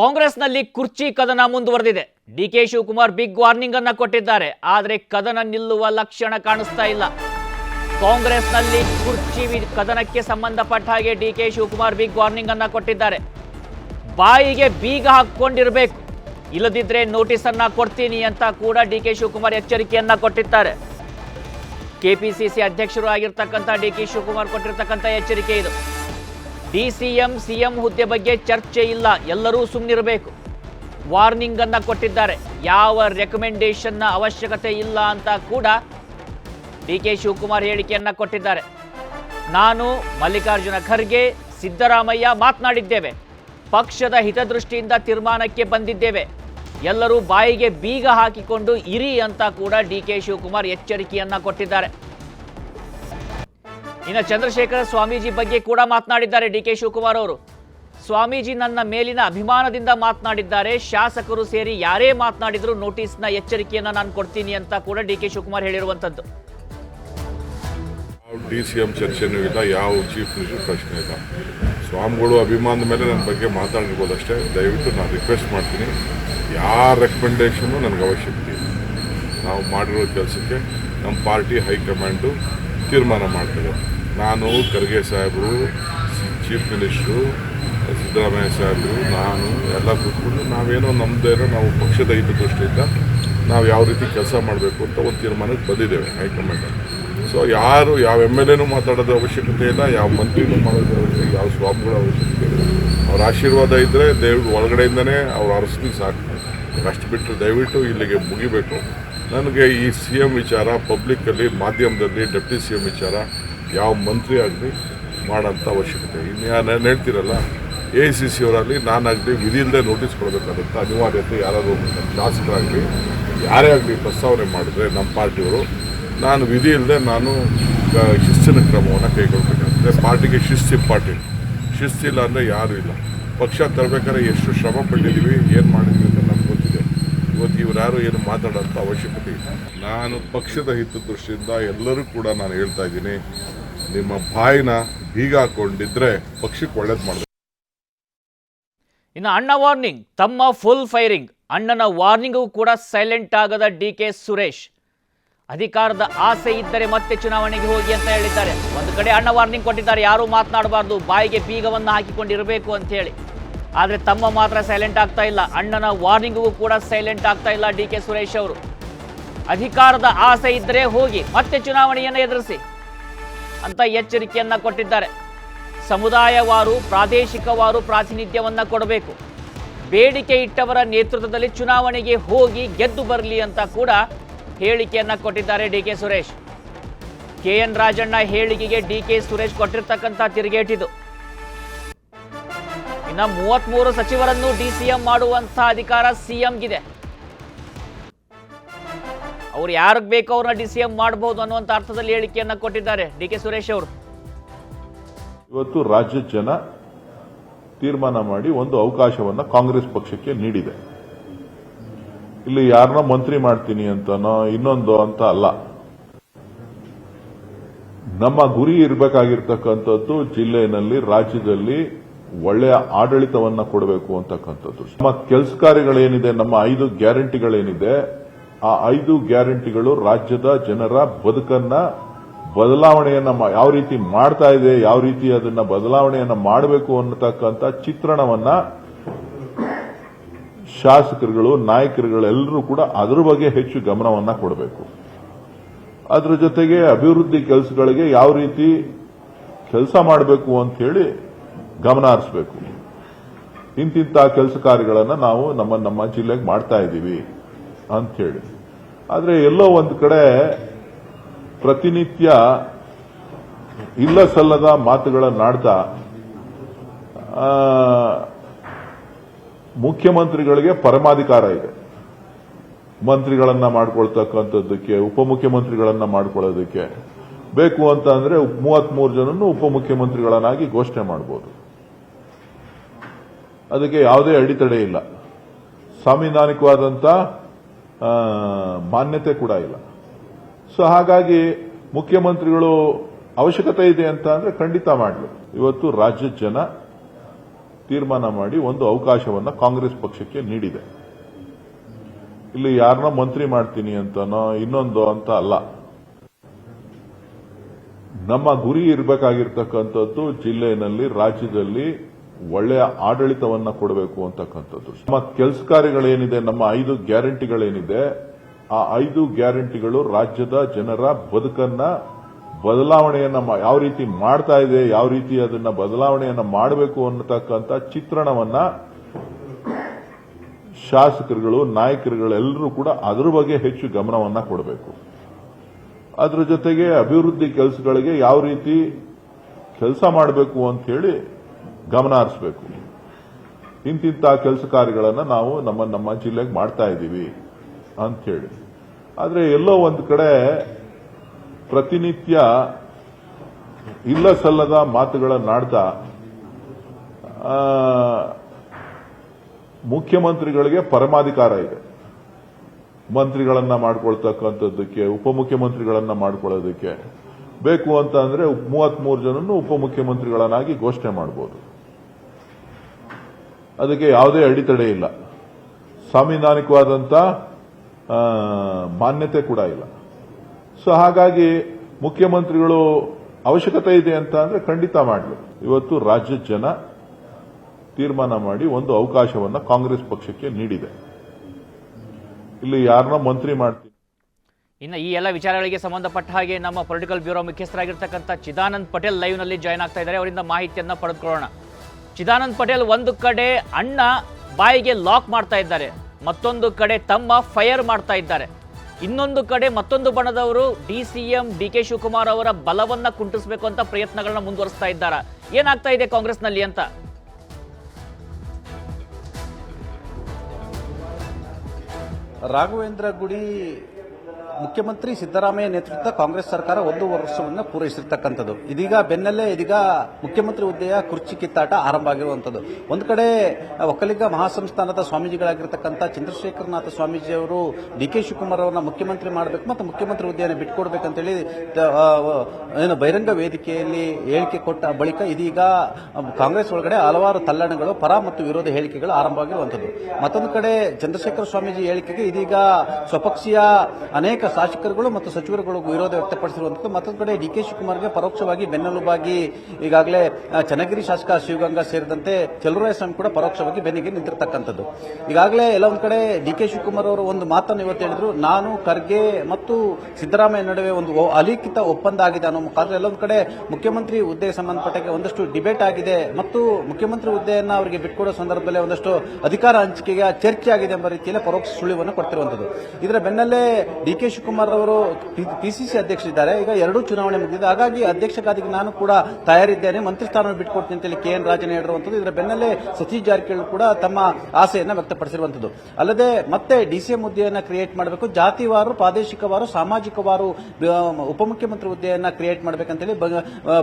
ಕಾಂಗ್ರೆಸ್ನಲ್ಲಿ ಕುರ್ಚಿ ಕದನ ಮುಂದುವರೆದಿದೆ. D K Shivakumar big warning ಅನ್ನ ಕೊಟ್ಟಿದ್ದಾರೆ. ಆದರೆ ಕದನ ನಿಲ್ಲುವ ಲಕ್ಷಣ ಕಾಣಿಸ್ತಾ ಇಲ್ಲ. ಕಾಂಗ್ರೆಸ್ನಲ್ಲಿ ಕುರ್ಚಿ ಕದನಕ್ಕೆ ಸಂಬಂಧಪಟ್ಟ ಹಾಗೆ D K Shivakumar big warning ಅನ್ನ ಕೊಟ್ಟಿದ್ದಾರೆ. ಬಾಯಿಗೆ ಬೀಗ ಹಾಕೊಂಡಿರಬೇಕು ಇಲ್ಲದಿದ್ರೆ ನೋಟಿಸ್ ಅನ್ನ ಕೊಡ್ತೀನಿ ಅಂತ ಕೂಡ ಡಿ ಕೆ ಶಿವಕುಮಾರ್ ಎಚ್ಚರಿಕೆಯನ್ನ ಕೊಟ್ಟಿದ್ದಾರೆ. ಕೆಪಿಸಿಸಿ ಅಧ್ಯಕ್ಷರು ಆಗಿರ್ತಕ್ಕಂಥ ಡಿ ಕೆ ಶಿವಕುಮಾರ್ ಕೊಟ್ಟಿರ್ತಕ್ಕಂಥ ಎಚ್ಚರಿಕೆ ಇದು. D C M C M ಹುದ್ದೆ ಬಗ್ಗೆ ಚರ್ಚೆ ಇಲ್ಲ. ಎಲ್ಲರೂ ಸುಮ್ಮನಿರಬೇಕು ವಾರ್ನಿಂಗ್ ಅನ್ನ ಕೊಟ್ಟಿದ್ದಾರೆ. ಯಾವ ರೆಕಮೆಂಡೇಶನ್ನ ಅವಶ್ಯಕತೆ ಇಲ್ಲ ಅಂತ ಕೂಡ ಡಿ ಕೆ ಶಿವಕುಮಾರ್ ಹೇಳಿಕೆಯನ್ನ ಕೊಟ್ಟಿದ್ದಾರೆ. ನಾನು ಮಲ್ಲಿಕಾರ್ಜುನ ಖರ್ಗೆ, ಸಿದ್ದರಾಮಯ್ಯ ಮಾತನಾಡಿದ್ದೇವೆ. ಪಕ್ಷದ ಹಿತದೃಷ್ಟಿಯಿಂದ ತೀರ್ಮಾನಕ್ಕೆ ಬಂದಿದ್ದೇವೆ. ಎಲ್ಲರೂ ಬಾಯಿಗೆ ಬೀಗ ಹಾಕಿಕೊಂಡು ಇರಿ ಅಂತ ಕೂಡ ಡಿ ಕೆ ಶಿವಕುಮಾರ್ ಎಚ್ಚರಿಕೆಯನ್ನ ಕೊಟ್ಟಿದ್ದಾರೆ. ಇನ್ನು ಚಂದ್ರಶೇಖರ ಸ್ವಾಮೀಜಿ ಬಗ್ಗೆ ಕೂಡ ಮಾತನಾಡಿದ್ದಾರೆ ಡಿ ಕೆ ಶಿವಕುಮಾರ್ ಅವರು. ಸ್ವಾಮೀಜಿ ನನ್ನ ಮೇಲಿನ ಅಭಿಮಾನದಿಂದ ಮಾತನಾಡಿದ್ದಾರೆ. ಶಾಸಕರು ಸೇರಿ ಯಾರೇ ಮಾತನಾಡಿದ್ರು ನೋಟಿಸ್ನ ಎಚ್ಚರಿಕೆಯನ್ನು ನಾನು ಕೊಡ್ತೀನಿ ಅಂತ ಕೂಡ ಡಿ ಕೆ ಶಿವಕುಮಾರ್ ಹೇಳಿರುವಂಥದ್ದು ಡಿ ಸಿ ಎಂ ಚರ್ಚೆನೂ ಇಲ್ಲ, ಯಾವ ಚೀಫ್ ಮಿನಿಸ್ಟರ್ ಪ್ರಶ್ನೆ ಇಲ್ಲ. ಸ್ವಾಮಿಗಳು ಅಭಿಮಾನದ ಮೇಲೆ ನನ್ನ ಬಗ್ಗೆ ಮಾತಾಡಿರ್ಬೋದು ಅಷ್ಟೇ. ದಯವಿಟ್ಟು ನಾನು ರಿಕ್ವೆಸ್ಟ್ ಮಾಡ್ತೀನಿ, ಯಾರ ರೆಕಮೆಂಡೇಷನು ನನಗೆ ಅವಶ್ಯಕತೆ ಇಲ್ಲ. ನಾವು ಮಾಡಿರೋ ಕೆಲಸಕ್ಕೆ ನಮ್ಮ ಪಾರ್ಟಿ ಹೈಕಮಾಂಡು ತೀರ್ಮಾನ ಮಾಡ್ತದೆ. ನಾನು ಖರ್ಗೆ ಸಾಹೇಬರು ಚೀಫ್ ಮಿನಿಸ್ಟ್ರು ಸಿದ್ದರಾಮಯ್ಯ ಸಾಹೇಬರು, ನಾನು ಎಲ್ಲ ಕೂತ್ಕೊಂಡು ನಾವೇನೋ ನಮ್ಮದೇನೋ ನಾವು ಪಕ್ಷದ ಹಿತದೃಷ್ಟಿಯಿಂದ ನಾವು ಯಾವ ರೀತಿ ಕೆಲಸ ಮಾಡಬೇಕು ಅಂತ ಒಂದು ತೀರ್ಮಾನಕ್ಕೆ ಬಂದಿದ್ದೇವೆ ಹೈಕಮಾಂಡಲ್ಲಿ ಸೊ ಯಾರು ಯಾವ ಎಂ ಎಲ್ ಎನೂ ಮಾತಾಡೋದು ಅವಶ್ಯಕತೆ ಇಲ್ಲ, ಯಾವ ಮಂತ್ರಿನೂ ಮಾಡೋದು ಅವಶ್ಯಕತೆ ಯಾವ ಸ್ವಾಮಿಗಳ ಅವಶ್ಯಕತೆ ಇಲ್ಲ. ಅವ್ರ ಆಶೀರ್ವಾದ ಇದ್ದರೆ ದೇವ್ರ ಒಳಗಡೆಯಿಂದನೇ ಅವ್ರ ಅರಸ್ಲಿ ಸಾಕು. ಅಷ್ಟು ಬಿಟ್ಟರೆ ದಯವಿಟ್ಟು ಇಲ್ಲಿಗೆ ಮುಗಿಬೇಕು. ನನಗೆ ಈ ಸಿ ಎಂ ವಿಚಾರ ಪಬ್ಲಿಕ್ಕಲ್ಲಿ ಮಾಧ್ಯಮದಲ್ಲಿ ಡೆಪ್ಟಿ ಸಿ ಎಂ ವಿಚಾರ ಯಾವ ಮಂತ್ರಿ ಆಗಲಿ ಮಾಡೋಂಥ ಅವಶ್ಯಕತೆ. ಇನ್ನು ನಾನು ಹೇಳ್ತೀರಲ್ಲ, ಎ ಸಿ ಸಿ ಅವರಲ್ಲಿ ನಾನಾಗಲಿ ವಿಧಿಯಿಲ್ಲದೆ ನೋಟಿಸ್ ಕೊಡಬೇಕಾದಂಥ ಅನಿವಾರ್ಯತೆ ಯಾರಾದರೂ ಶಾಸಕರಾಗಲಿ, ಯಾರೇ ಆಗಲಿ ಪ್ರಸ್ತಾವನೆ ಮಾಡಿದ್ರೆ ನಮ್ಮ ಪಾರ್ಟಿಯವರು, ನಾನು ವಿಧಿ ಇಲ್ಲದೆ ನಾನು ಶಿಸ್ತಿನ ಕ್ರಮವನ್ನು ಕೈಗೊಳ್ಬೇಕಾಗುತ್ತೆ ಪಾರ್ಟಿಗೆ ಶಿಸ್ತು ಇಂಪಾರ್ಟೆಂಟ್ ಶಿಸ್ತಿಲ್ಲ ಅಂದರೆ ಯಾರೂ ಇಲ್ಲ. ಪಕ್ಷ ತರಬೇಕಾದ್ರೆ ಎಷ್ಟು ಶ್ರಮ ಪಟ್ಟಿದ್ದೀವಿ ಏನು ಮಾಡಿದ್ವಿ ಅಂತ ನಮ್ಗೆ ಗೊತ್ತಿದೆ. ಇವತ್ತು ಇವ್ರು ಯಾರು ಏನು ಮಾತಾಡೋಂಥ ಅವಶ್ಯಕತೆ ಇಲ್ಲ. ನಾನು ಪಕ್ಷದ ಹಿತದೃಷ್ಟಿಯಿಂದ ಎಲ್ಲರೂ ಕೂಡ ನಾನು ಹೇಳ್ತಾ ಇದ್ದೀನಿ ನಿಮ್ಮ ಬಾಯಿನ ಬೀಗ ಹಾಕೊಂಡಿದ್ರೆ ಪಕ್ಷಕ್ಕೆ ಒಳ್ಳೇದು ಮಾಡ ಇನ್ನು ಅಣ್ಣ ವಾರ್ನಿಂಗ್ ತಮ್ಮ ಫುಲ್ ಫೈರಿಂಗ್ ಅಣ್ಣನ ವಾರ್ನಿಂಗೂ ಕೂಡ ಸೈಲೆಂಟ್ ಆಗದ ಡಿ ಕೆ ಸುರೇಶ್. ಅಧಿಕಾರದ ಆಸೆ ಇದ್ದರೆ ಮತ್ತೆ ಚುನಾವಣೆಗೆ ಹೋಗಿ ಅಂತ ಹೇಳಿದ್ದಾರೆ. ಒಂದು ಕಡೆ ಅಣ್ಣ ವಾರ್ನಿಂಗ್ ಕೊಟ್ಟಿದ್ದಾರೆ, ಯಾರೂ ಮಾತನಾಡಬಾರ್ದು, ಬಾಯಿಗೆ ಬೀಗವನ್ನು ಹಾಕಿಕೊಂಡಿರಬೇಕು ಅಂತ ಹೇಳಿ. ಆದರೆ ತಮ್ಮ ಮಾತ್ರ ಸೈಲೆಂಟ್ ಆಗ್ತಾ ಇಲ್ಲ. ಅಣ್ಣನ ವಾರ್ನಿಂಗ್ಗೂ ಕೂಡ ಸೈಲೆಂಟ್ ಆಗ್ತಾ ಇಲ್ಲ ಡಿ ಕೆ ಸುರೇಶ್ ಅವರು. ಅಧಿಕಾರದ ಆಸೆ ಇದ್ದರೆ ಹೋಗಿ, ಮತ್ತೆ ಚುನಾವಣೆಯನ್ನು ಎದುರಿಸಿ. ಅಂತ ಎಚ್ಚರಿಕೆಯನ್ನು ಕೊಟ್ಟಿದ್ದಾರೆ. ಸಮುದಾಯವಾರು, ಪ್ರಾದೇಶಿಕವಾರು ಪ್ರಾತಿನಿಧ್ಯವನ್ನು ಕೊಡಬೇಕು. ಬೇಡಿಕೆ ಇಟ್ಟವರ ನೇತೃತ್ವದಲ್ಲಿ ಚುನಾವಣೆಗೆ ಹೋಗಿ ಗೆದ್ದು ಬರಲಿ ಅಂತ ಕೂಡ ಹೇಳಿಕೆಯನ್ನು ಕೊಟ್ಟಿದ್ದಾರೆ D K Suresh. K N Rajanna ಹೇಳಿಕೆಗೆ ಡಿ ಕೆ ಸುರೇಶ್ ಕೊಟ್ಟಿರ್ತಕ್ಕಂಥ ತಿರುಗೇಟಿದು ಇನ್ನು ಮೂವತ್ಮೂರು ಸಚಿವರನ್ನು ಡಿ ಸಿ ಎಂ ಮಾಡುವಂಥ ಅಧಿಕಾರ ಸಿಎಂಗಿದೆ ಅವ್ರು ಯಾರಿಗೆ ಬೇಕೋ ಅವ್ರನ್ನ ಡಿ ಸಿ ಎಂ ಮಾಡಬಹುದು ಅನ್ನುವಂಥ ಅರ್ಥದಲ್ಲಿ ಹೇಳಿಕೆಯನ್ನು ಕೊಟ್ಟಿದ್ದಾರೆ. ಡಿ ಕೆ ಸುರೇಶ್ ಅವರು. ಇವತ್ತು ರಾಜ್ಯದ ಜನ ತೀರ್ಮಾನ ಮಾಡಿ ಒಂದು ಅವಕಾಶವನ್ನು ಕಾಂಗ್ರೆಸ್ ಪಕ್ಷಕ್ಕೆ ನೀಡಿದೆ. ಇಲ್ಲಿ ಯಾರನ್ನ ಮಂತ್ರಿ ಮಾಡ್ತೀನಿ ಅಂತನೋ ಇನ್ನೊಂದು ಅಂತ ಅಲ್ಲ. ನಮ್ಮ ಗುರಿ ಇರಬೇಕಾಗಿರ್ತಕ್ಕಂಥದ್ದು ಜಿಲ್ಲೆಯಲ್ಲಿ ರಾಜ್ಯದಲ್ಲಿ ಒಳ್ಳೆಯ ಆಡಳಿತವನ್ನ ಕೊಡಬೇಕು ಅಂತಕ್ಕಂಥದ್ದು. ನಮ್ಮ ಕೆಲಸ ಕಾರ್ಯಗಳೇನಿದೆ, ನಮ್ಮ ಐದು ಗ್ಯಾರಂಟಿಗಳೇನಿದೆ ಆ ಐದು ಗ್ಯಾರಂಟಿಗಳು ರಾಜ್ಯದ ಜನರ ಬದುಕನ್ನ, ಬದಲಾವಣೆಯನ್ನ ಯಾವ ರೀತಿ ಮಾಡ್ತಾ ಇದೆ, ಯಾವ ರೀತಿ ಅದನ್ನ ಬದಲಾವಣೆಯನ್ನ ಮಾಡಬೇಕು ಅನ್ನತಕ್ಕಂಥ ಚಿತ್ರಣವನ್ನ ಶಾಸಕರುಗಳು, ನಾಯಕರುಗಳೆಲ್ಲರೂ ಕೂಡ ಅದರ ಬಗ್ಗೆ ಹೆಚ್ಚು ಗಮನವನ್ನ ಕೊಡಬೇಕು. ಅದರ ಜೊತೆಗೆ ಅಭಿವೃದ್ಧಿ ಕೆಲಸಗಳಿಗೆ ಯಾವ ರೀತಿ ಕೆಲಸ ಮಾಡಬೇಕು ಅಂತ ಹೇಳಿ ಗಮನ ಹರಿಸಬೇಕು. ಇಂತಿಂತ ಕೆಲಸ ಕಾರ್ಯಗಳನ್ನು ನಾವು ನಮ್ಮ ನಮ್ಮ ಜಿಲ್ಲೆಗೆ ಮಾಡ್ತಾ ಇದ್ದೀವಿ. ಅಂತ ಹೇಳಿ ಆದ್ರೆ ಎಲ್ಲೋ ಒಂದು ಕಡೆ ಪ್ರತಿನಿತ್ಯ ಇಲ್ಲ ಸಲ್ಲದ ಮಾತುಗಳನ್ನಾಡ್ತಾ ಮುಖ್ಯಮಂತ್ರಿಗಳಿಗೆ ಪರಮಾಧಿಕಾರ ಇದೆ. ಮಂತ್ರಿಗಳನ್ನ ಮಾಡ್ಕೊಳ್ತಕ್ಕಂಥದ್ದಕ್ಕೆ ಉಪಮುಖ್ಯಮಂತ್ರಿಗಳನ್ನ ಮಾಡ್ಕೊಳ್ಳೋದಕ್ಕೆ. ಬೇಕು ಅಂತ ಅಂದ್ರೆ ಮೂವತ್ಮೂರು ಜನನ್ನು ಉಪಮುಖ್ಯಮಂತ್ರಿಗಳನ್ನಾಗಿ ಘೋಷಣೆ ಮಾಡಬಹುದು ಅದಕ್ಕೆ ಯಾವುದೇ ಅಡಿತಡೆ ಇಲ್ಲ. ಸಾಂವಿಧಾನಿಕವಾದಂತ ಆ, ಮಾನ್ಯತೆ ಕೂಡ ಇಲ್ಲ. ಸೊ ಹಾಗಾಗಿ ಮುಖ್ಯಮಂತ್ರಿಗಳು ಅವಶ್ಯಕತೆ ಇದೆ ಅಂತ ಅಂದ್ರೆ ಖಂಡಿತ ಮಾಡಲಿ. ಇವತ್ತು ರಾಜ್ಯದ ಜನ ತೀರ್ಮಾನ ಮಾಡಿ ಒಂದು ಅವಕಾಶವನ್ನು ಕಾಂಗ್ರೆಸ್ ಪಕ್ಷಕ್ಕೆ ನೀಡಿದೆ. ಇಲ್ಲಿ ಯಾರನ್ನ ಮಂತ್ರಿ ಮಾಡ್ತೀನಿ ಅಂತನೋ ಇನ್ನೊಂದು ಅಂತ ಅಲ್ಲ. ನಮ್ಮ ಗುರಿ ಇರಬೇಕಾಗಿರ್ತಕ್ಕಂಥದ್ದು ಜಿಲ್ಲೆಯಲ್ಲಿ ರಾಜ್ಯದಲ್ಲಿ ಒಳ್ಳೆಯ ಆಡಳಿತವನ್ನ ಕೊಡಬೇಕು ಅಂತಕ್ಕಂಥದ್ದು. ನಮ್ಮ ಕೆಲಸ ಕಾರ್ಯಗಳೇನಿದೆ ನಮ್ಮ ಐದು ಗ್ಯಾರಂಟಿಗಳೇನಿದೆ, ಆ ಐದು ಗ್ಯಾರಂಟಿಗಳು ರಾಜ್ಯದ ಜನರ ಬದುಕನ್ನ ಬದಲಾವಣೆಯನ್ನ ಯಾವ ರೀತಿ ಮಾಡ್ತಾ ಇದೆ, ಯಾವ ರೀತಿ ಅದನ್ನ ಬದಲಾವಣೆಯನ್ನ ಮಾಡಬೇಕು ಅನ್ನತಕ್ಕಂಥ ಚಿತ್ರಣವನ್ನ ಶಾಸಕರುಗಳು, ನಾಯಕರುಗಳೆಲ್ಲರೂ ಕೂಡ ಅದರ ಬಗ್ಗೆ ಹೆಚ್ಚು ಗಮನವನ್ನ ಕೊಡಬೇಕು. ಅದರ ಜೊತೆಗೆ ಅಭಿವೃದ್ಧಿ ಕೆಲಸಗಳಿಗೆ ಯಾವ ರೀತಿ ಕೆಲಸ ಮಾಡಬೇಕು ಅಂತ ಹೇಳಿ ಗಮನ ಹರಿಸಬೇಕು ಇಂತಿಂತ ಕೆಲಸ ಕಾರ್ಯಗಳನ್ನು ನಾವು ನಮ್ಮ ನಮ್ಮ ಜಿಲ್ಲೆಗೆ ಮಾಡ್ತಾ ಇದ್ದೀವಿ ಅಂತ ಹೇಳಿ ಆದ್ರೆ ಎಲ್ಲೋ ಒಂದು ಕಡೆ ಪ್ರತಿನಿತ್ಯ ಇಲ್ಲ ಸಲ್ಲದ ಮಾತುಗಳನ್ನಾಡ್ತಾ ಮುಖ್ಯಮಂತ್ರಿಗಳಿಗೆ ಪರಮಾಧಿಕಾರ ಇದೆ. ಮಂತ್ರಿಗಳನ್ನ ಮಾಡ್ಕೊಳ್ತಕ್ಕಂಥದ್ದಕ್ಕೆ, ಉಪಮುಖ್ಯಮಂತ್ರಿಗಳನ್ನ ಮಾಡ್ಕೊಳ್ಳೋದಕ್ಕೆ. ಬೇಕು ಅಂತ ಅಂದ್ರೆ ಮೂವತ್ಮೂರು ಜನನ್ನು ಉಪಮುಖ್ಯಮಂತ್ರಿಗಳನ್ನಾಗಿ ಘೋಷಣೆ ಮಾಡಬಹುದು ಅದಕ್ಕೆ ಯಾವುದೇ ಅಡಿತಡೆ ಇಲ್ಲ. ಸಾಂವಿಧಾನಿಕವಾದಂಥ ಮಾನ್ಯತೆ ಕೂಡ ಇಲ್ಲ. ಸೊ, ಹಾಗಾಗಿ ಮುಖ್ಯಮಂತ್ರಿಗಳು ಅವಶ್ಯಕತೆ ಇದೆ ಅಂತ ಅಂದ್ರೆ ಖಂಡಿತ ಮಾಡಲಿ. ಇವತ್ತು ರಾಜ್ಯದ ಜನ ತೀರ್ಮಾನ ಮಾಡಿ ಒಂದು ಅವಕಾಶವನ್ನ ಕಾಂಗ್ರೆಸ್ ಪಕ್ಷಕ್ಕೆ ನೀಡಿದೆ. ಇಲ್ಲಿ ಯಾರನ್ನ ಮಂತ್ರಿ ಮಾಡ್ತೀವಿ ಇನ್ನು ಈ ಎಲ್ಲ ವಿಚಾರಗಳಿಗೆ ಸಂಬಂಧಪಟ್ಟ ಹಾಗೆ ನಮ್ಮ ಪೊಲಿಟಿಕಲ್ ಬ್ಯೂರೋ ಮುಖ್ಯಸ್ಥರಾಗಿರ್ತಕ್ಕಂಥ ಚಿದಾನಂದ್ ಪಟೇಲ್ ಲೈವ್ನಲ್ಲಿ ಜಾಯ್ನ್ ಆಗ್ತಾ ಇದ್ದಾರೆ. ಅವರಿಂದ ಮಾಹಿತಿಯನ್ನು ಪಡೆದುಕೊಳ್ಳೋಣ. ಚಿದಾನಂದ್ ಪಟೇಲ್ ಒಂದು ಕಡೆ ಅಣ್ಣ ಬಾಯಿಗೆ ಲಾಕ್ ಮಾಡ್ತಾ ಇದ್ದಾರೆ, ಮತ್ತೊಂದು ಕಡೆ ತಮ್ಮ ಫೈರ್ ಮಾಡ್ತಾ ಇದ್ದಾರೆ. ಇನ್ನೊಂದು ಕಡೆ ಮತ್ತೊಂದು ಬಣದವರು D C M, D K Shivakumar ಅವರ ಬಲವನ್ನ ಕುಂಟಿಸಬೇಕು ಅಂತ ಪ್ರಯತ್ನಗಳನ್ನ ಮುಂದುವರಿಸ್ತಾ ಇದ್ದಾರೆ? ಏನಾಗ್ತಾ ಇದೆ ಕಾಂಗ್ರೆಸ್ನಲ್ಲಿ ಅಂತ? ರಾಘವೇಂದ್ರ ಗುಡಿ ಮುಖ್ಯಮಂತ್ರಿ ಸಿದ್ದರಾಮಯ್ಯ ನೇತೃತ್ವದ ಕಾಂಗ್ರೆಸ್ ಸರ್ಕಾರ ಒಂದು ವರ್ಷವನ್ನು ಪೂರೈಸಿರ್ತಕ್ಕಂಥದ್ದು. ಇದೀಗ ಬೆನ್ನಲ್ಲೇ ಇದೀಗ ಮುಖ್ಯಮಂತ್ರಿ ಹುದ್ದೆಯ ಕುರ್ಚಿ ಕಿತ್ತಾಟ ಆರಂಭ ಆಗಿರುವಂಥದ್ದು. ಒಂದು ಕಡೆ ಒಕ್ಕಲಿಗ ಮಹಾಸಂಸ್ಥಾನದ ಸ್ವಾಮೀಜಿಗಳಾಗಿರ್ತಕ್ಕಂಥ ಚಂದ್ರಶೇಖರನಾಥ ಸ್ವಾಮೀಜಿ ಅವರು ಡಿ ಕೆ ಶಿವಕುಮಾರ್ ಅವರನ್ನ ಮುಖ್ಯಮಂತ್ರಿ ಮಾಡಬೇಕು ಮತ್ತು ಮುಖ್ಯಮಂತ್ರಿ ಹುದ್ದೆಯನ್ನು ಬಿಟ್ಕೊಡ್ಬೇಕಂತೇಳಿ ಏನು ಬಹಿರಂಗ ವೇದಿಕೆಯಲ್ಲಿ ಹೇಳಿಕೆ ಕೊಟ್ಟ ಬಳಿಕ ಇದೀಗ ಕಾಂಗ್ರೆಸ್ ಒಳಗಡೆ ಹಲವಾರು ತಲ್ಲಣಗಳು, ಪರ ಮತ್ತು ವಿರೋಧ ಹೇಳಿಕೆಗಳು ಆರಂಭವಾಗಿರುವಂಥದ್ದು ಮತ್ತೊಂದು ಕಡೆ, ಚಂದ್ರಶೇಖರ ಸ್ವಾಮೀಜಿ ಹೇಳಿಕೆಗೆ ಇದೀಗ ಸ್ವಪಕ್ಷೀಯ ಅನೇಕ ಶಾಸಕರುಗಳು ಮತ್ತು ಸಚಿವರುಗಳು ವಿರೋಧ ವ್ಯಕ್ತಪಡಿಸಿರುವಂತದ್ದು. ಮತ್ತೊಂದು ಕಡೆ ಡಿ ಕೆ ಶಿವಕುಮಾರ್ಗೆ ಪರೋಕ್ಷವಾಗಿ ಬೆನ್ನೆಲುಬಾಗಿ ಈಗಾಗಲೇ ಚನ್ನಗಿರಿ ಶಾಸಕ ಶಿವಗಂಗಾ ಸೇರಿದಂತೆ ಸ್ವಾಮಿ ಕೂಡ ಪರೋಕ್ಷವಾಗಿ ಬೆನ್ನಿಗೆ ನಿಂತಿರ್ತಕ್ಕಂಥದ್ದು. ಈಗಾಗಲೇ ಎಲ್ಲ ಒಂದ್ ಕಡೆ ಡಿ ಕೆ ಶಿವಕುಮಾರ್ ಅವರು ಒಂದು ಮಾತನ್ನು ಇವತ್ತು ಹೇಳಿದ್ರು. ನಾನು, ಖರ್ಗೆ ಮತ್ತು ಸಿದ್ದರಾಮಯ್ಯ ನಡುವೆ ಒಂದು ಅಲಿಖಿತ ಒಪ್ಪಂದ ಆಗಿದೆ ಅನ್ನೋ ಮುಖಾಂತರ ಎಲ್ಲೊಂದು ಕಡೆ ಮುಖ್ಯಮಂತ್ರಿ ಹುದ್ದೆಗೆ ಸಂಬಂಧಪಟ್ಟ ಒಂದಷ್ಟು ಡಿಬೇಟ್ ಆಗಿದೆ ಮತ್ತು ಮುಖ್ಯಮಂತ್ರಿ ಹುದ್ದೆಯನ್ನು ಅವರಿಗೆ ಬಿಟ್ಕೊಡೋ ಸಂದರ್ಭದಲ್ಲಿ ಒಂದಷ್ಟು ಅಧಿಕಾರ ಹಂಚಿಕೆಗೆ ಚರ್ಚೆ ಆಗಿದೆ ಎಂಬ ರೀತಿಯಲ್ಲಿ ಪರೋಕ್ಷ ಸುಳಿವನ್ನು ಕೊಡ್ತಿರುವಂಥದ್ದು. ಇದರ ಬೆನ್ನಲ್ಲೇ ಡಿ ಕೆ ಶಿವಕುಮಾರ್ ಅವರು ಪಿಸಿಸಿ ಅಧ್ಯಕ್ಷರಿದ್ದಾರೆ. ಈಗ ಎರಡೂ ಚುನಾವಣೆ ಮುಗಿದಿದೆ. ಹಾಗಾಗಿ ಅಧ್ಯಕ್ಷ ನಾನು ಕೂಡ ತಯಾರಿದ್ದೇನೆ. ಮಂತ್ರಿ ಸ್ಥಾನ ಬಿಟ್ಕೊಡ್ತೀನಿ ಅಂತೇಳಿ ಕೆ ಎನ್ ರಾಜನ್ ಹೇಳಿರುವಂಥದ್ದು. ಇದರ ಬೆನ್ನಲ್ಲೇ ಸತೀಶ್ ಜಾರಕಿಹೊಳಿ ಕೂಡ ತಮ್ಮ ಆಸೆಯನ್ನು ವ್ಯಕ್ತಪಡಿಸಿರುವಂಥದ್ದು. ಅಲ್ಲದೆ ಮತ್ತೆ ಡಿಸಿಎಂ ಹುದ್ದೆಯನ್ನು ಕ್ರಿಯೇಟ್ ಮಾಡಬೇಕು. ಜಾತಿವಾರು, ಪ್ರಾದೇಶಿಕವಾರು, ಸಾಮಾಜಿಕವಾರು ಉಪಮುಖ್ಯಮಂತ್ರಿ ಹುದ್ದೆಯನ್ನ ಕ್ರಿಯೇಟ್ ಮಾಡಬೇಕಂತೇಳಿ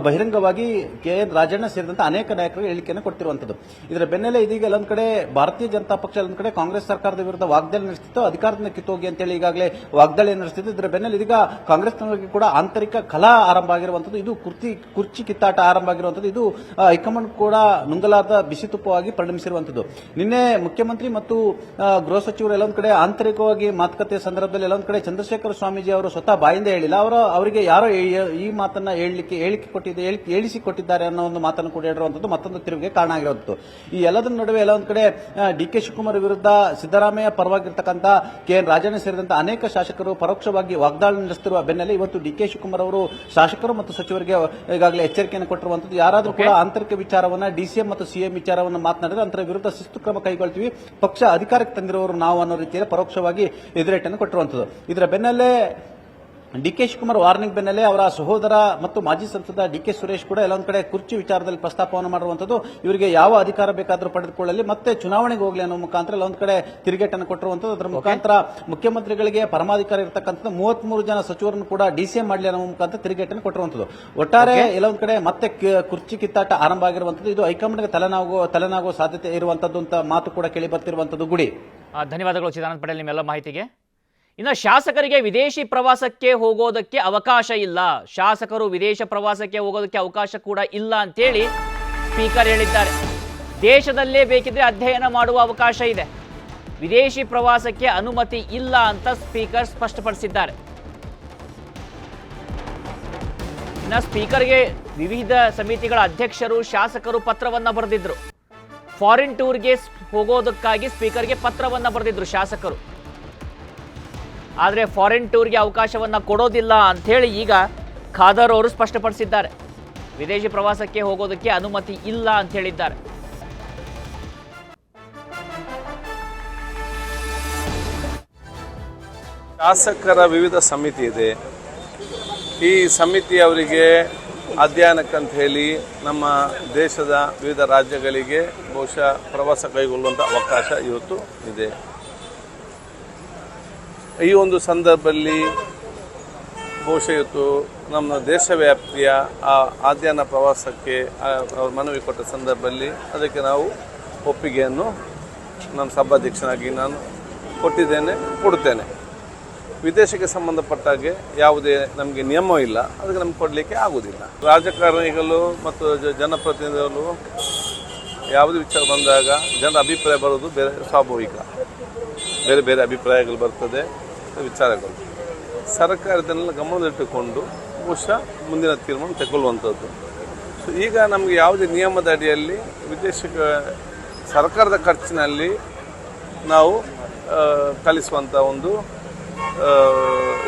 ಬಹಿರಂಗವಾಗಿ ಕೆ ಎನ್ ರಾಜಣ್ಣ ಸೇರಿದಂತೆ ಅನೇಕ ನಾಯಕರು ಹೇಳಿಕೆಯನ್ನು ಕೊಡ್ತಿರುವಂತದ್ದು ಇದರ ಬೆನ್ನಲ್ಲೇ ಇದೀಗ ಎಲ್ಲೊಂದ್ ಕಡೆ ಭಾರತೀಯ ಜನತಾ ಪಕ್ಷ ಒಂದು ಕಡೆ ಕಾಂಗ್ರೆಸ್ ಸರ್ಕಾರದ ವಿರುದ್ಧ ವಾಗ್ದಾಳಿ ನಡೆಸುತ್ತಿತ್ತು ಅಧಿಕಾರದಿಂದ ಕಿತ್ತೋಗಿ ಅಂತೇಳಿ ಈಗಾಗಲೇ ವಾಗ್ದಾಳಿ ನಡೆಸ್ತಿತ್ತು ಇದರ ಬೆನ್ನಲ್ಲಿ ಇದೀಗ ಕಾಂಗ್ರೆಸ್ನವರಿಗೆ ಕೂಡ ಆಂತರಿಕ ಕಲಾ ಆರಂಭ ಆಗಿರುವಂತದ್ದು ಇದು ಕುರ್ತಿ, ಕುರ್ಚಿ ಕಿತ್ತಾಟ ಆರಂಭ ಆಗಿರುವಂತದ್ದು ಇದು ಹೈಕಮಾಂಡ್ ಕೂಡ ನುಂಗಲಾದ ಬಿಸಿ ತುಪ್ಪವಾಗಿ ಪರಿಣಮಿಸಿರುವಂತದ್ದು ನಿನ್ನೆ ಮುಖ್ಯಮಂತ್ರಿ ಮತ್ತು ಗೃಹ ಸಚಿವರು ಎಲ್ಲೊಂದು ಕಡೆ ಆಂತರಿಕವಾಗಿ ಮಾತುಕತೆ ಸಂದರ್ಭದಲ್ಲಿ ಎಲ್ಲೊಂದು ಕಡೆ ಚಂದ್ರಶೇಖರ ಸ್ವಾಮೀಜಿ ಅವರು ಸ್ವತಃ ಬಾಯಿಂದ ಹೇಳಿಲ್ಲ. ಅವರು, ಅವರಿಗೆ ಯಾರೋ ಈ- ಮಾತನ್ನ ಹೇಳಲಿಕ್ಕೆ, ಹೇಳಿಕೆ ಕೊಟ್ಟಿದ್ದ ಹೇಳಿಸಿ ಕೊಟ್ಟಿದ್ದಾರೆ ಅನ್ನೋ ಒಂದು ಮಾತನ್ನು ಕೂಡ ಹೇಳಿರುವಂತದ್ದು ಮತ್ತೊಂದು ತಿರುವಿಗೆ ಕಾರಣ ಆಗಿರುವಂತದ್ದು ಈ ಎಲ್ಲದರ ನಡುವೆ ಎಲ್ಲ ಒಂದ್ ಕಡೆ ಡಿ ಕೆ ಶಿವಕುಮಾರ್ ವಿರುದ್ಧ ಸಿದ್ದರಾಮಯ್ಯ ಪರವಾಗಿರ್ತಕ್ಕಂಥ ಕೆ ಎನ್ ರಾಜಣ್ಣ ಸೇರಿದಂತೆ ಅನೇಕ ಶಾಸಕರು ಪರೋಕ್ಷವಾಗಿ ವಾಗ್ದಾಳಿ ನಡೆಸುತ್ತಿರುವ ಬೆನ್ನಲ್ಲೇ ಇವತ್ತು ಡಿ ಕೆ ಶಿವಕುಮಾರ್ ಅವರು ಶಾಸಕರು ಮತ್ತು ಸಚಿವರಿಗೆ ಈಗಾಗಲೇ ಎಚ್ಚರಿಕೆಯನ್ನು ಕೊಟ್ಟಿರುವಂತದ್ದು ಯಾರಾದರೂ ಕೂಡ ಆಂತರಿಕ ವಿಚಾರವನ್ನ ಡಿಸಿಎಂ ಮತ್ತು ಸಿಎಂ ವಿಚಾರವನ್ನು ಮಾತನಾಡಿದ್ರೆ ಅಂತರ ವಿರುದ್ಧ ಶಿಸ್ತು ಕ್ರಮ ಕೈಗೊಳ್ತೀವಿ. ಪಕ್ಷ ಅಧಿಕಾರಕ್ಕೆ ತಂದಿರುವವರು ನಾವು ಅನ್ನೋ ರೀತಿಯಲ್ಲಿ ಪರೋಕ್ಷವಾಗಿ ಎದುರೇಟನ್ನು ಕೊಟ್ಟಿರುವಂತದ್ದು ಇದರ ಬೆನ್ನಲ್ಲೇ ಡಿ ಕೆ ಶಿವಕುಮಾರ್ ವಾರ್ನಿಂಗ್ ಬೆನ್ನಲ್ಲೇ ಅವರ ಸಹೋದರ ಮತ್ತು ಮಾಜಿ ಸಂಸದ ಡಿ ಕೆ ಸುರೇಶ್ ಕೂಡ ಎಲ್ಲೊಂದು ಕಡೆ ಕುರ್ಚಿ ವಿಚಾರದಲ್ಲಿ ಪ್ರಸ್ತಾಪವನ್ನು ಮಾಡಿರುವಂತದ್ದು ಇವರಿಗೆ ಯಾವ ಅಧಿಕಾರ ಬೇಕಾದರೂ ಪಡೆದುಕೊಳ್ಳಲಿ ಮತ್ತೆ ಚುನಾವಣೆಗೆ ಹೋಗಲಿ ಅನ್ನೋ ಮುಖಾಂತರ ಎಲ್ಲೊಂದು ಕಡೆ ತಿರುಗೇಟನ್ನು ಕೊಟ್ಟಿರುವಂತದ್ದು ಅದರ ಮುಖಾಂತರ ಮುಖ್ಯಮಂತ್ರಿಗಳಿಗೆ ಪರಮಾಧಿಕಾರ ಇರತಕ್ಕಂಥ ಮೂವತ್ಮೂರು ಜನ ಸಚಿವರನ್ನು ಕೂಡ ಡಿಸಿಎಂ ಮಾಡಲಿ ಅನ್ನೋ ಮುಖಾಂತರ ತಿರುಗೇಟನ್ನು ಕೊಟ್ಟಿರುವಂತದ್ದು ಒಟ್ಟಾರೆ ಎಲ್ಲೊಂದು ಕಡೆ ಮತ್ತೆ ಕುರ್ಚಿ ಕಿತ್ತಾಟ ಆರಂಭ ಆಗಿರುವಂತದ್ದು ಇದು ಹೈಕಮಾಂಡ್ಗೆ ತಲೆನಾಗುವ ತಲೆನಾಗುವ ಸಾಧ್ಯತೆ ಇರುವಂತದ್ದು ಅಂತ ಮಾತು ಕೂಡ ಕೇಳಿ ಬರ್ತಿರುವಂಥದ್ದು. ಗುಡಿ. ಧನ್ಯವಾದಗಳು ಚಿದಾನಂದ ಪಟೇಲ್ ನಿಮ್ಮೆಲ್ಲ ಮಾಹಿತಿಗೆ. ಇನ್ನು ಶಾಸಕರಿಗೆ ವಿದೇಶಿ ಪ್ರವಾಸಕ್ಕೆ ಹೋಗೋದಕ್ಕೆ ಅವಕಾಶ ಇಲ್ಲ. ಶಾಸಕರು ವಿದೇಶ ಪ್ರವಾಸಕ್ಕೆ ಹೋಗೋದಕ್ಕೆ ಅವಕಾಶ ಕೂಡ ಇಲ್ಲ ಅಂತೇಳಿ ಸ್ಪೀಕರ್ ಹೇಳಿದ್ದಾರೆ. ದೇಶದಲ್ಲೇ ಬೇಕಿದ್ರೆ ಅಧ್ಯಯನ ಮಾಡುವ ಅವಕಾಶ ಇದೆ. ವಿದೇಶಿ ಪ್ರವಾಸಕ್ಕೆ ಅನುಮತಿ ಇಲ್ಲ ಅಂತ ಸ್ಪೀಕರ್ ಸ್ಪಷ್ಟಪಡಿಸಿದ್ದಾರೆ. ಇನ್ನು ಸ್ಪೀಕರ್ಗೆ ವಿವಿಧ ಸಮಿತಿಗಳ ಅಧ್ಯಕ್ಷರು, ಶಾಸಕರು ಪತ್ರವನ್ನ ಬರೆದಿದ್ರು. ಫಾರಿನ್ ಟೂರ್ಗೆ ಹೋಗೋದಕ್ಕಾಗಿ ಸ್ಪೀಕರ್ಗೆ ಪತ್ರವನ್ನ ಬರೆದಿದ್ರು ಶಾಸಕರು. ಆದರೆ ಫಾರಿನ್ ಟೂರ್ಗೆ ಅವಕಾಶವನ್ನು ಕೊಡೋದಿಲ್ಲ ಅಂಥೇಳಿ ಈಗ ಖಾದರ್ ಅವರು ಸ್ಪಷ್ಟಪಡಿಸಿದ್ದಾರೆ. ವಿದೇಶಿ ಪ್ರವಾಸಕ್ಕೆ ಹೋಗೋದಕ್ಕೆ ಅನುಮತಿ ಇಲ್ಲ ಅಂತ ಹೇಳಿದ್ದಾರೆ. ಶಾಸಕರ ವಿವಿಧ ಸಮಿತಿ ಇದೆ. ಈ ಸಮಿತಿ ಅವರಿಗೆ ಅಧ್ಯಯನಕ್ಕಂತ ಹೇಳಿ ನಮ್ಮ ದೇಶದ ವಿವಿಧ ರಾಜ್ಯಗಳಿಗೆ ಬಹುಶಃ ಪ್ರವಾಸ ಕೈಗೊಳ್ಳುವಂಥ ಅವಕಾಶ ಇವತ್ತು ಇದೆ. ಈ ಒಂದು ಸಂದರ್ಭದಲ್ಲಿ ಬಹುಶಃ ಇವತ್ತು ನಮ್ಮ ದೇಶವ್ಯಾಪ್ತಿಯ ಆ ಆದ್ಯಾನ ಪ್ರವಾಸಕ್ಕೆ ಅವ್ರು ಮನವಿ ಕೊಟ್ಟ ಸಂದರ್ಭದಲ್ಲಿ ಅದಕ್ಕೆ ನಾವು ಒಪ್ಪಿಗೆಯನ್ನು ನಮ್ಮ ಸಭಾಧ್ಯಕ್ಷನಾಗಿ ನಾನು ಕೊಟ್ಟಿದ್ದೇನೆ, ಕೊಡುತ್ತೇನೆ. ವಿದೇಶಕ್ಕೆ ಸಂಬಂಧಪಟ್ಟಾಗೆ ಯಾವುದೇ ನಮಗೆ ನಿಯಮ ಇಲ್ಲ, ಅದಕ್ಕೆ ನಮ್ಗೆ ಕೊಡಲಿಕ್ಕೆ ಆಗುವುದಿಲ್ಲ ರಾಜಕಾರಣಿಗಳು ಮತ್ತು ಜನಪ್ರತಿನಿಧಿಗಳು ಯಾವುದೇ ವಿಚಾರ ಬಂದಾಗ ಜನರ ಅಭಿಪ್ರಾಯ ಬರೋದು ಬೇರೆ, ಸ್ವಾಭಾವಿಕ. ಬೇರೆ ಬೇರೆ ಅಭಿಪ್ರಾಯಗಳು ಬರ್ತದೆ. ವಿಚಾರಗಳು ಸರ್ಕಾರದನ್ನೆಲ್ಲ ಗಮನದಲ್ಲಿಟ್ಟುಕೊಂಡು ಬಹುಶಃ ಮುಂದಿನ ತೀರ್ಮಾನ ತಗೊಳ್ಳುವಂಥದ್ದು ಸೊ ಈಗ ನಮಗೆ ಯಾವುದೇ ನಿಯಮದ ಅಡಿಯಲ್ಲಿ ವಿದೇಶ ಸರ್ಕಾರದ ಖರ್ಚಿನಲ್ಲಿ ನಾವು ಕಲಿಸುವಂಥ ಒಂದು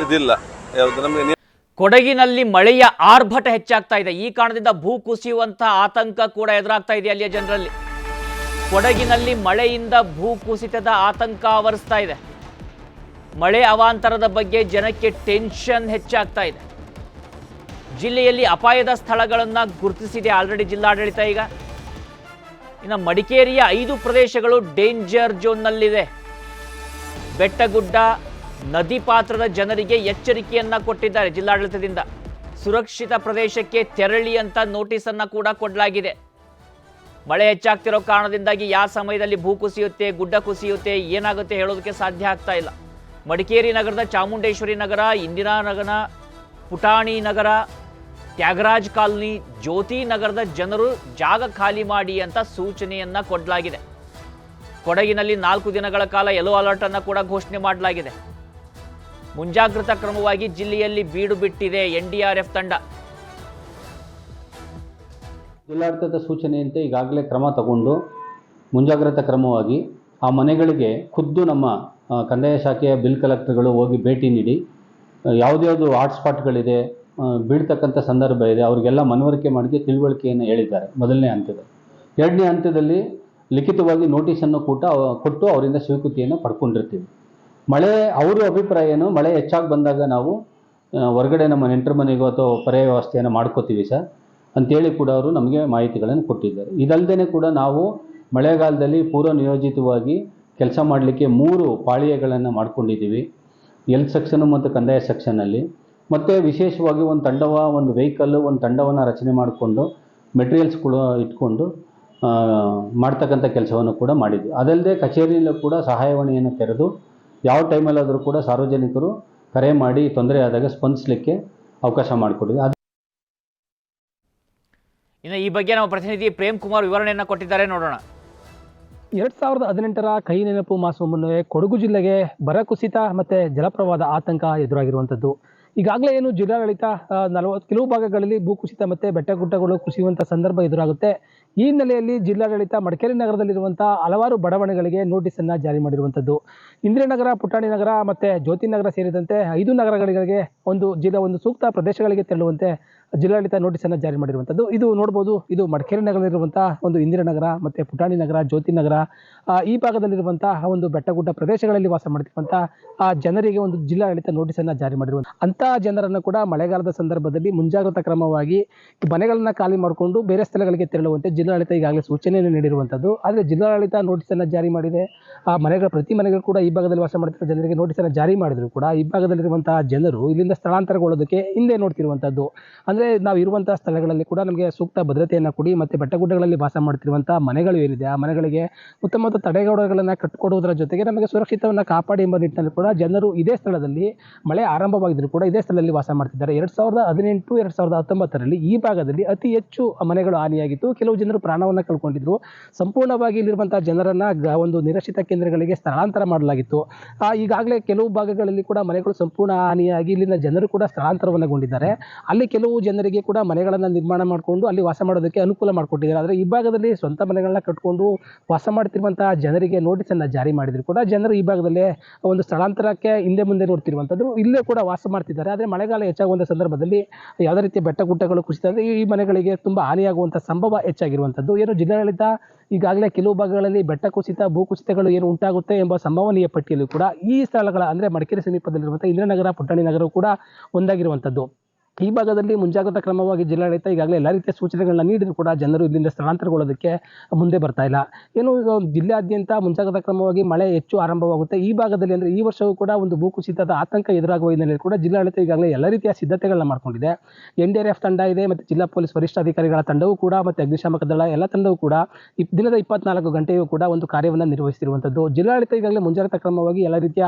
ಇದಿಲ್ಲ. ಯಾವುದು ನಮಗೆ ಕೊಡಗಿನಲ್ಲಿ ಮಳೆಯ ಆರ್ಭಟ ಹೆಚ್ಚಾಗ್ತಾ ಇದೆ. ಈ ಕಾರಣದಿಂದ ಭೂ ಕುಸಿಯುವಂತಹ ಆತಂಕ ಕೂಡ ಎದುರಾಗ್ತಾ ಇದೆ ಅಲ್ಲಿಯ ಜನರಲ್ಲಿ. ಕೊಡಗಿನಲ್ಲಿ ಮಳೆಯಿಂದ ಭೂ ಕುಸಿತದ ಆತಂಕ ಆವರಿಸ್ತಾ ಇದೆ. ಮಳೆ ಅವಾಂತರದ ಬಗ್ಗೆ ಜನಕ್ಕೆ ಟೆನ್ಷನ್ ಹೆಚ್ಚಾಗ್ತಾ ಇದೆ. ಜಿಲ್ಲೆಯಲ್ಲಿ ಅಪಾಯದ ಸ್ಥಳಗಳನ್ನು ಗುರುತಿಸಿದೆ ಆಲ್ರೆಡಿ ಜಿಲ್ಲಾಡಳಿತ ಈಗ. ಇನ್ನು ಮಡಿಕೇರಿಯ ಐದು ಪ್ರದೇಶಗಳು ಡೇಂಜರ್ ಝೋನ್ನಲ್ಲಿದೆ. ಬೆಟ್ಟಗುಡ್ಡ, ನದಿ ಪಾತ್ರದ ಜನರಿಗೆ ಎಚ್ಚರಿಕೆಯನ್ನ ಕೊಟ್ಟಿದ್ದಾರೆ ಜಿಲ್ಲಾಡಳಿತದಿಂದ. ಸುರಕ್ಷಿತ ಪ್ರದೇಶಕ್ಕೆ ತೆರಳಿ ಅಂತ ನೋಟಿಸ್ ಅನ್ನ ಕೂಡ ಕೊಡಲಾಗಿದೆ. ಮಳೆ ಹೆಚ್ಚಾಗ್ತಿರೋ ಕಾರಣದಿಂದಾಗಿ ಯಾವ ಸಮಯದಲ್ಲಿ ಭೂ ಕುಸಿಯುತ್ತೆ, ಗುಡ್ಡ ಕುಸಿಯುತ್ತೆ, ಏನಾಗುತ್ತೆ ಹೇಳೋದಕ್ಕೆ ಸಾಧ್ಯ ಆಗ್ತಾ ಇಲ್ಲ. ಮಡಿಕೇರಿ ನಗರದ ಚಾಮುಂಡೇಶ್ವರಿ ನಗರ ಇಂದಿರಾನಗರ ಪುಟಾಣಿ ನಗರ, ತ್ಯಾಗರಾಜ್ ಕಾಲನಿ, ಜ್ಯೋತಿ ನಗರದ ಜನರು ಜಾಗ ಖಾಲಿ ಮಾಡಿ ಅಂತ ಸೂಚನೆಯನ್ನ ಕೊಡಲಾಗಿದೆ. ಕೊಡಗಿನಲ್ಲಿ ನಾಲ್ಕು ದಿನಗಳ ಕಾಲ ಯೆಲ್ಲೋ ಅಲರ್ಟ್ ಅನ್ನು ಕೂಡ ಘೋಷಣೆ ಮಾಡಲಾಗಿದೆ. ಮುಂಜಾಗ್ರತಾ ಕ್ರಮವಾಗಿ ಜಿಲ್ಲೆಯಲ್ಲಿ ಬೀಡು ಬಿಟ್ಟಿದೆ ಎನ್ಡಿಆರ್ಎಫ್ ತಂಡ. ಜಿಲ್ಲಾಡಳಿತದ ಸೂಚನೆಯಂತೆ ಈಗಾಗಲೇ ಕ್ರಮ ತಗೊಂಡು ಮುಂಜಾಗ್ರತಾ ಕ್ರಮವಾಗಿ ಆ ಮನೆಗಳಿಗೆ ಖುದ್ದು ನಮ್ಮ ಕಂದಾಯ ಶಾಖೆಯ ಬಿಲ್ ಕಲೆಕ್ಟರ್ಗಳು ಹೋಗಿ ಭೇಟಿ ನೀಡಿ ಯಾವುದ್ಯಾವುದು ಹಾಟ್ಸ್ಪಾಟ್ಗಳಿದೆ ಬೀಳ್ತಕ್ಕಂಥ ಸಂದರ್ಭ ಇದೆ, ಅವರಿಗೆಲ್ಲ ಮನವರಿಕೆ ಮಾಡಿ ತಿಳುವಳಿಕೆಯನ್ನು ಹೇಳಿದ್ದಾರೆ ಮೊದಲನೇ ಹಂತದಲ್ಲಿ ಎರಡನೇ ಹಂತದಲ್ಲಿ ಲಿಖಿತವಾಗಿ ನೋಟಿಸನ್ನು ಕೂಟ ಕೊಟ್ಟು ಅವರಿಂದ ಸ್ವೀಕೃತಿಯನ್ನು ಪಡ್ಕೊಂಡಿರ್ತೀವಿ. ಮಳೆ, ಅವರ ಅಭಿಪ್ರಾಯ ಏನು ಮಳೆ ಹೆಚ್ಚಾಗಿ ಬಂದಾಗ ನಾವು ಹೊರಗಡೆ ನಮ್ಮ ನೆಂಟರ ಮನೆಗೋ ಅಥವಾ ಪರ್ಯಾಯ ವ್ಯವಸ್ಥೆಯನ್ನು ಮಾಡ್ಕೋತೀವಿ ಸರ್. ಅಂತೇಳಿ ಕೂಡ ಅವರು ನಮಗೆ ಮಾಹಿತಿಗಳನ್ನು ಕೊಟ್ಟಿದ್ದಾರೆ. ಇದಲ್ಲದೆ ಕೂಡ ನಾವು ಮಳೆಗಾಲದಲ್ಲಿ ಪೂರ್ವ ನಿಯೋಜಿತವಾಗಿ ಕೆಲಸ ಮಾಡಲಿಕ್ಕೆ ಮೂರು ಪಾಳಿಯಗಳನ್ನು ಮಾಡ್ಕೊಂಡಿದ್ದೀವಿ. ಎಲ್ ಸೆಕ್ಷನು ಮತ್ತು ಕಂದಾಯ ಸೆಕ್ಷನಲ್ಲಿ ಮತ್ತು ವಿಶೇಷವಾಗಿ ಒಂದು ತಂಡವ ಒಂದು ವೆಹಿಕಲ್ಲು ಒಂದು ತಂಡವನ್ನು ರಚನೆ ಮಾಡಿಕೊಂಡು ಮೆಟೀರಿಯಲ್ಸ್ಗಳು ಇಟ್ಕೊಂಡು ಆ, ಮಾಡ್ತಕ್ಕಂಥ ಕೆಲಸವನ್ನು ಕೂಡ ಮಾಡಿದ್ವಿ. ಅದಲ್ಲದೆ ಕಚೇರಿಯಲ್ಲೂ ಕೂಡ ಸಹಾಯವಾಣಿಯನ್ನು ತೆರೆದು ಯಾವ ಟೈಮಲ್ಲಾದರೂ ಕೂಡ ಸಾರ್ವಜನಿಕರು ಕರೆ ಮಾಡಿ ತೊಂದರೆ ಆದಾಗ ಸ್ಪಂದಿಸಲಿಕ್ಕೆ ಅವಕಾಶ ಮಾಡಿಕೊಟ್ಟಿದ್ವಿ. ಅದು ಇನ್ನು ಈ ಬಗ್ಗೆ ನಮ್ಮ ಪ್ರತಿನಿಧಿ ಪ್ರೇಮ್ ಕುಮಾರ್ ವಿವರಣೆಯನ್ನು ಕೊಟ್ಟಿದ್ದಾರೆ ನೋಡೋಣ. ಎರಡ್ ಸಾವಿರದ ಹದಿನೆಂಟರ ಕೈ ನೆನಪು ಮಾಸುವ ಮುನ್ನವೇ ಕೊಡಗು ಜಿಲ್ಲೆಗೆ ಬರ ಕುಸಿತ ಮತ್ತೆ ಜಲಪ್ರವಾದ ಆತಂಕ ಎದುರಾಗಿರುವಂಥದ್ದು. ಈಗಾಗಲೇ ಏನು ಜಿಲ್ಲಾಡಳಿತ ನಲವತ್ತು, ಕೆಲವು ಭಾಗಗಳಲ್ಲಿ ಭೂಕುಸಿತ ಮತ್ತೆ ಬೆಟ್ಟಗುಡ್ಡಗಳು ಕುಸಿಯುವಂಥ ಸಂದರ್ಭ ಎದುರಾಗುತ್ತೆ. ಈ ಹಿನ್ನೆಲೆಯಲ್ಲಿ ಜಿಲ್ಲಾಡಳಿತ ಮಡಿಕೇರಿ ನಗರದಲ್ಲಿರುವಂಥ ಹಲವಾರು ಬಡಾವಣೆಗಳಿಗೆ ನೋಟಿಸನ್ನು ಜಾರಿ ಮಾಡಿರುವಂಥದ್ದು. ಇಂದಿರಾನಗರ, ಪುಟಾಣಿ ನಗರ ಮತ್ತು ಜ್ಯೋತಿ ನಗರ ಸೇರಿದಂತೆ ಐದು ನಗರಗಳಿಗೆ ಒಂದು, ಜಿಲ್ಲಾ ಒಂದು ಸೂಕ್ತ ಪ್ರದೇಶಗಳಿಗೆ ತೆರಳುವಂತೆ ಜಿಲ್ಲಾಡಳಿತ ನೋಟಿಸನ್ನು ಜಾರಿ ಮಾಡಿರುವಂಥದ್ದು ಇದು ನೋಡ್ಬೋದು, ಇದು ಮಡಿಕೇರಿ ನಗರದಲ್ಲಿರುವಂಥ ಒಂದು ಇಂದಿರಾನಗರ ಮತ್ತು ಪುಟಾಣಿ ನಗರ, ಜ್ಯೋತಿ ನಗರ ಈ ಭಾಗದಲ್ಲಿರುವಂಥ ಒಂದು ಬೆಟ್ಟಗುಡ್ಡ ಪ್ರದೇಶಗಳಲ್ಲಿ ವಾಸ ಮಾಡ್ತಿರುವಂಥ ಆ, ಜನರಿಗೆ ಒಂದು ಜಿಲ್ಲಾಡಳಿತ ನೋಟಿಸನ್ನು ಜಾರಿ ಮಾಡಿರುವಂಥ ಅಂತಹ ಜನರನ್ನು ಕೂಡ ಮಳೆಗಾಲದ ಸಂದರ್ಭದಲ್ಲಿ ಮುಂಜಾಗ್ರತಾ ಕ್ರಮವಾಗಿ ಮನೆಗಳನ್ನ ಖಾಲಿ ಮಾಡಿಕೊಂಡು ಬೇರೆ ಸ್ಥಳಗಳಿಗೆ ತೆರಳುವಂತೆ ಜಿಲ್ಲಾಡಳಿತ ಈಗಾಗಲೇ ಸೂಚನೆಯನ್ನು ನೀಡಿರುವಂಥದ್ದು ಆದರೆ ಜಿಲ್ಲಾಡಳಿತ ನೋಟಿಸನ್ನು ಜಾರಿ ಮಾಡಿದೆ. ಆ, ಮನೆಗಳ, ಪ್ರತಿ ಮನೆಗಳು ಕೂಡ ಈ ಭಾಗದಲ್ಲಿ ವಾಸ ಮಾಡ್ತಿರೋ ಜನರಿಗೆ ನೋಟಿಸನ್ನು ಜಾರಿ ಮಾಡಿದ್ರು ಕೂಡ. ಈ ಭಾಗದಲ್ಲಿರುವಂತಹ ಜನರು ಇಲ್ಲಿಂದ ಸ್ಥಳಾಂತರಗೊಳ್ಳೋದಕ್ಕೆ ಹಿಂದೆ ನೋಡ್ತಿರುವಂಥದ್ದು ಅಂದರೆ ನಾವು ಇರುವಂಥ ಸ್ಥಳಗಳಲ್ಲಿ ಕೂಡ ನಮಗೆ ಸೂಕ್ತ ಭದ್ರತೆಯನ್ನು ಕೊಡಿ ಮತ್ತು ಬೆಟ್ಟಗುಡ್ಡಗಳಲ್ಲಿ ವಾಸ ಮಾಡ್ತಿರುವಂಥ ಮನೆಗಳು ಏನಿದೆ, ಆ ಮನೆಗಳಿಗೆ ಉತ್ತಮವಾದ ತಡೆಗೋಡೆಗಳನ್ನು ಕಟ್ಟಿಕೊಡುವುದರ ಜೊತೆಗೆ ನಮಗೆ ಸುರಕ್ಷಿತವನ್ನು ಕಾಪಾಡಿ ಎಂಬ ನಿಟ್ಟಿನಲ್ಲಿ ಕೂಡ ಜನರು ಇದೇ ಸ್ಥಳದಲ್ಲಿ ಮಳೆ ಆರಂಭವಾಗಿದ್ದರೂ ಕೂಡ ಇದೇ ಸ್ಥಳದಲ್ಲಿ ವಾಸ ಮಾಡ್ತಿದ್ದಾರೆ. ಎರಡು ಸಾವಿರದ ಹದಿನೆಂಟು, ಎರಡು ಸಾವಿರದ ಹತ್ತೊಂಬತ್ತರಲ್ಲಿ ಈ ಭಾಗದಲ್ಲಿ ಅತಿ ಹೆಚ್ಚು ಮನೆಗಳು ಹಾನಿಯಾಗಿತ್ತು. ಕೆಲವು ಜನರು ಪ್ರಾಣವನ್ನು ಕಳ್ಕೊಂಡಿದ್ರು. ಸಂಪೂರ್ಣವಾಗಿ ಇಲ್ಲಿರುವಂಥ ಜನರನ್ನು ಒಂದು ನಿರಕ್ಷಿತ ಕೇಂದ್ರಗಳಿಗೆ ಸ್ಥಳಾಂತರ ಮಾಡಲಾಗಿತ್ತು. ಈಗಾಗಲೇ ಕೆಲವು ಭಾಗಗಳಲ್ಲಿ ಕೂಡ ಮನೆಗಳು ಸಂಪೂರ್ಣ ಹಾನಿಯಾಗಿ ಇಲ್ಲಿನ ಜನರು ಕೂಡ ಸ್ಥಳಾಂತರವನ್ನುಗೊಂಡಿದ್ದಾರೆ ಅಲ್ಲಿ ಕೆಲವು ಜನರಿಗೆ ಕೂಡ ಮನೆಗಳನ್ನು ನಿರ್ಮಾಣ ಮಾಡಿಕೊಂಡು ಅಲ್ಲಿ ವಾಸ ಮಾಡೋದಕ್ಕೆ ಅನುಕೂಲ ಮಾಡಿಕೊಟ್ಟಿದ್ದಾರೆ. ಆದರೆ ಈ ಭಾಗದಲ್ಲಿ ಸ್ವಂತ ಮನೆಗಳನ್ನ ಕಟ್ಕೊಂಡು ವಾಸ ಮಾಡ್ತಿರುವಂಥ ಜನರಿಗೆ ನೋಟಿಸನ್ನು ಜಾರಿ ಮಾಡಿದ್ರು ಕೂಡ ಜನರು ಈ ಭಾಗದಲ್ಲೇ ಒಂದು ಸ್ಥಳಾಂತರಕ್ಕೆ ಹಿಂದೆ ಮುಂದೆ ನೋಡ್ತಿರುವಂಥದ್ದು. ಇಲ್ಲೇ ಕೂಡ ವಾಸ ಮಾಡ್ತಿದ್ದಾರೆ. ಆದರೆ ಮಳೆಗಾಲ ಹೆಚ್ಚಾಗುವಂಥ ಸಂದರ್ಭದಲ್ಲಿ ಯಾವುದೇ ರೀತಿಯ ಬೆಟ್ಟ ಗುಡ್ಡಗಳು ಕುಸಿತಂದರೆ ಈ ಮನೆಗಳಿಗೆ ತುಂಬ ಹಾನಿಯಾಗುವಂಥ ಸಂಭವ ಹೆಚ್ಚಾಗಿರುವಂಥದ್ದು. ಏನು ಜಿಲ್ಲಾಡಳಿತ ಈಗಾಗಲೇ ಕೆಲವು ಭಾಗಗಳಲ್ಲಿ ಬೆಟ್ಟ ಕುಸಿತ ಭೂಕುಸಿತಗಳು ಏನು ಉಂಟಾಗುತ್ತೆ ಎಂಬ ಸಂಭವನೀಯ ಪಟ್ಟಿಯಲ್ಲೂ ಕೂಡ ಈ ಸ್ಥಳಗಳ ಅಂದರೆ ಮಡಿಕೇರಿ ಸಮೀಪದಲ್ಲಿರುವಂಥ ಇಂದ್ರನಗರ ಪುಟ್ಟಣಿ ನಗರವು ಕೂಡ ಒಂದಾಗಿರುವಂಥದ್ದು. ಈ ಭಾಗದಲ್ಲಿ ಮುಂಜಾಗ್ರತಾ ಕ್ರಮವಾಗಿ ಜಿಲ್ಲಾಡಳಿತ ಈಗಾಗಲೇ ಎಲ್ಲ ರೀತಿಯ ಸೂಚನೆಗಳನ್ನ ನೀಡಿದ್ರು ಕೂಡ ಜನರು ಇಲ್ಲಿಂದ ಸ್ಥಳಾಂತರಗೊಳ್ಳೋದಕ್ಕೆ ಮುಂದೆ ಬರ್ತಾ ಇಲ್ಲ. ಏನು ಜಿಲ್ಲೆಯಾದ್ಯಂತ ಮುಂಜಾಗ್ರತಾ ಕ್ರಮವಾಗಿ ಮಳೆ ಹೆಚ್ಚು ಆರಂಭವಾಗುತ್ತೆ. ಈ ಭಾಗದಲ್ಲಿ ಅಂದರೆ ಈ ವರ್ಷವೂ ಕೂಡ ಒಂದು ಭೂಕುಸಿತದ ಆತಂಕ ಎದುರಾಗುವ ಹಿನ್ನೆಲೆಯಲ್ಲಿ ಕೂಡ ಜಿಲ್ಲಾಡಳಿತ ಈಗಾಗಲೇ ಎಲ್ಲ ರೀತಿಯ ಸಿದ್ಧತೆಗಳನ್ನ ಮಾಡಿಕೊಂಡಿದೆ. ಎನ್ ಡಿ ಆರ್ ಎಫ್ ತಂಡ ಇದೆ ಮತ್ತು ಜಿಲ್ಲಾ ಪೊಲೀಸ್ ವರಿಷ್ಠಾಧಿಕಾರಿಗಳ ತಂಡವೂ ಕೂಡ ಮತ್ತು ಅಗ್ನಿಶಾಮಕ ದಳ ಎಲ್ಲ ತಂಡವೂ ಕೂಡ ಇಪ್ ದಿನದ ಇಪ್ಪತ್ನಾಲ್ಕು ಗಂಟೆಯೂ ಕೂಡ ಒಂದು ಕಾರ್ಯವನ್ನು ನಿರ್ವಹಿಸಿರುವಂಥದ್ದು ಜಿಲ್ಲಾಡಳಿತ ಈಗಾಗಲೇ ಮುಂಜಾಗ್ರತಾ ಕ್ರಮವಾಗಿ ಎಲ್ಲ ರೀತಿಯ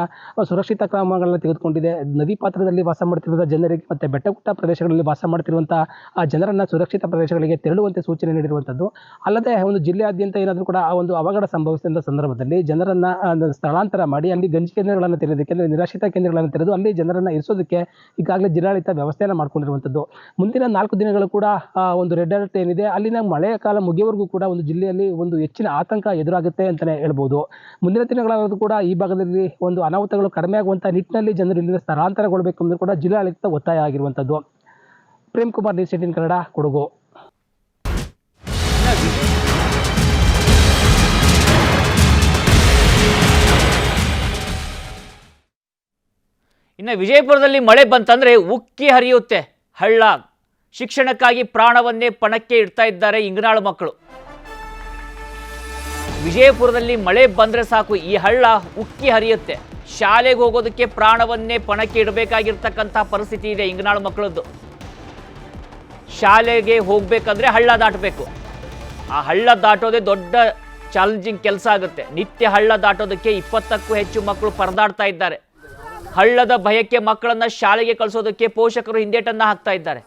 ಸುರಕ್ಷಿತ ಕ್ರಮಗಳನ್ನು ತೆಗೆದುಕೊಂಡಿದೆ. ನದಿ ಪಾತ್ರದಲ್ಲಿ ವಾಸ ಮಾಡುತ್ತಿರುವ ಜನರಿಗೆ ಮತ್ತು ಬೆಟ್ಟಗುಟ್ಟ ಪ್ರದೇಶಗಳಲ್ಲಿ ವಾಸ ಮಾಡ್ತಿರುವಂಥ ಆ ಜನರನ್ನು ಸುರಕ್ಷಿತ ಪ್ರದೇಶಗಳಿಗೆ ತೆರಳುವಂತೆ ಸೂಚನೆ ನೀಡಿರುವಂಥದ್ದು ಅಲ್ಲದೆ ಒಂದು ಜಿಲ್ಲೆಯಾದ್ಯಂತ ಏನಾದರೂ ಕೂಡ ಆ ಒಂದು ಅವಘಡ ಸಂಭವಿಸಿದ ಸಂದರ್ಭದಲ್ಲಿ ಜನರನ್ನು ಸ್ಥಳಾಂತರ ಮಾಡಿ ಅಲ್ಲಿ ಗಂಜಿ ಕೇಂದ್ರಗಳನ್ನು ತೆರೆಯೋದಕ್ಕೆ ಅಂದರೆ ನಿರಾಶ್ರಿತ ಕೇಂದ್ರಗಳನ್ನು ತೆರೆದು ಅಲ್ಲಿ ಜನರನ್ನು ಇರಿಸೋದಕ್ಕೆ ಈಗಾಗಲೇ ಜಿಲ್ಲಾಡಳಿತ ವ್ಯವಸ್ಥೆಯನ್ನು ಮಾಡ್ಕೊಂಡಿರುವಂಥದ್ದು ಮುಂದಿನ ನಾಲ್ಕು ದಿನಗಳು ಕೂಡ ಒಂದು ರೆಡ್ ಅಲರ್ಟ್ ಏನಿದೆ, ಅಲ್ಲಿನ ಮಳೆಯ ಕಾಲ ಮುಗಿಯವರೆಗೂ ಕೂಡ ಒಂದು ಜಿಲ್ಲೆಯಲ್ಲಿ ಒಂದು ಹೆಚ್ಚಿನ ಆತಂಕ ಎದುರಾಗುತ್ತೆ ಅಂತಲೇ ಹೇಳ್ಬೋದು. ಮುಂದಿನ ದಿನಗಳಾದರೂ ಕೂಡ ಈ ಭಾಗದಲ್ಲಿ ಒಂದು ಅನಾಹುತಗಳು ಕಡಿಮೆ ಆಗುವಂಥ ನಿಟ್ಟಿನಲ್ಲಿ ಜನರು ಇಲ್ಲಿಂದ ಸ್ಥಳಾಂತರಗೊಳ್ಳಬೇಕು ಅಂದರೂ ಕೂಡ ಜಿಲ್ಲಾಡಳಿತ ಒತ್ತಾಯ ಆಗಿರುವಂಥದ್ದು ಪ್ರೇಮ್ ಕುಮಾರ್ ನ್ಯೂಸ್ ಏಟಿನ್ ಕನ್ನಡ, ಕೊಡಗು. ಇನ್ನು ವಿಜಯಪುರದಲ್ಲಿ ಮಳೆ ಬಂತಂದ್ರೆ ಉಕ್ಕಿ ಹರಿಯುತ್ತೆ, ಹಳ್ಳ. ಶಿಕ್ಷಣಕ್ಕಾಗಿ ಪ್ರಾಣವನ್ನೇ ಪಣಕ್ಕೆ ಇಡ್ತಾ ಇದ್ದಾರೆ ಇಂಗನಾಳು ಮಕ್ಕಳು. ವಿಜಯಪುರದಲ್ಲಿ ಮಳೆ ಬಂದ್ರೆ ಸಾಕು, ಈ ಹಳ್ಳ ಉಕ್ಕಿ ಹರಿಯುತ್ತೆ. ಶಾಲೆಗೆ ಹೋಗೋದಕ್ಕೆ ಪ್ರಾಣವನ್ನೇ ಪಣಕ್ಕೆ ಇಡಬೇಕಾಗಿರ್ತಕ್ಕಂಥ ಪರಿಸ್ಥಿತಿ ಇದೆ ಇಂಗನಾಳು ಮಕ್ಕಳದ್ದು. ಶಾಲೆಗೆ ಹೋಗ್ಬೇಕಂದ್ರೆ ಹಳ್ಳ ದಾಟಬೇಕು. ಆ ಹಳ್ಳ ದಾಟೋದೇ ದೊಡ್ಡ ಚಾಲೆಂಜಿಂಗ್ ಕೆಲಸ ಆಗುತ್ತೆ. ನಿತ್ಯ ಹಳ್ಳ ದಾಟೋದಕ್ಕೆ ಇಪ್ಪತ್ತಕ್ಕೂ ಹೆಚ್ಚು ಮಕ್ಕಳು ಪರದಾಡ್ತಾ ಇದ್ದಾರೆ. ಹಳ್ಳದ ಭಯಕ್ಕೆ ಮಕ್ಕಳನ್ನ ಶಾಲೆಗೆ ಕಳಿಸೋದಕ್ಕೆ ಪೋಷಕರು ಹಿಂದೇಟನ್ನು ಹಾಕ್ತಾ ಇದ್ದಾರೆ.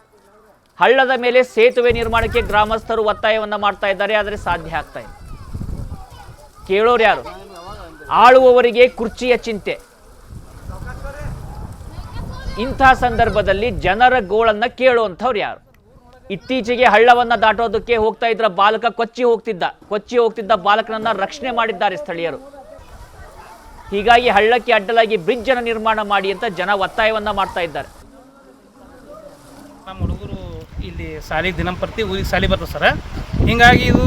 ಹಳ್ಳದ ಮೇಲೆ ಸೇತುವೆ ನಿರ್ಮಾಣಕ್ಕೆ ಗ್ರಾಮಸ್ಥರು ಒತ್ತಾಯವನ್ನ ಮಾಡ್ತಾ ಇದ್ದಾರೆ, ಆದರೆ ಸಾಧ್ಯ ಆಗ್ತಾ ಇಲ್ಲ. ಕೇಳೋರು ಯಾರು? ಆಳುವವರಿಗೆ ಕುರ್ಚಿಯ ಚಿಂತೆ. ಇಂಥ ಸಂದರ್ಭದಲ್ಲಿ ಜನರ ಗೋಳನ್ನ ಕೇಳುವಂಥವ್ರು ಯಾರು? ಇತ್ತೀಚೆಗೆ ಹಳ್ಳವನ್ನ ದಾಟೋದಕ್ಕೆ ಹೋಗ್ತಾ ಇದ್ರ ಬಾಲಕ ಕೊಚ್ಚಿ ಹೋಗ್ತಿದ್ದ. ಕೊಚ್ಚಿ ಹೋಗ್ತಿದ್ದ ಬಾಲಕನನ್ನ ರಕ್ಷಣೆ ಮಾಡಿದ್ದಾರೆ ಸ್ಥಳೀಯರು. ಹೀಗಾಗಿ ಹಳ್ಳಕ್ಕೆ ಅಡ್ಡಲಾಗಿ ಬ್ರಿಡ್ಜ್ ಅನ್ನು ನಿರ್ಮಾಣ ಮಾಡಿ ಅಂತ ಜನ ಒತ್ತಾಯವನ್ನ ಮಾಡ್ತಾ ಇದ್ದಾರೆ. ನಮ್ಮ ಹುಡುಗರು ಇಲ್ಲಿ ಸಾಲಿ ದಿನಂಪ್ರತಿ ಊರಿಗೆ ಸಾಲಿ ಬರ್ತದೆ ಸರ್. ಹಿಂಗಾಗಿ ಇದು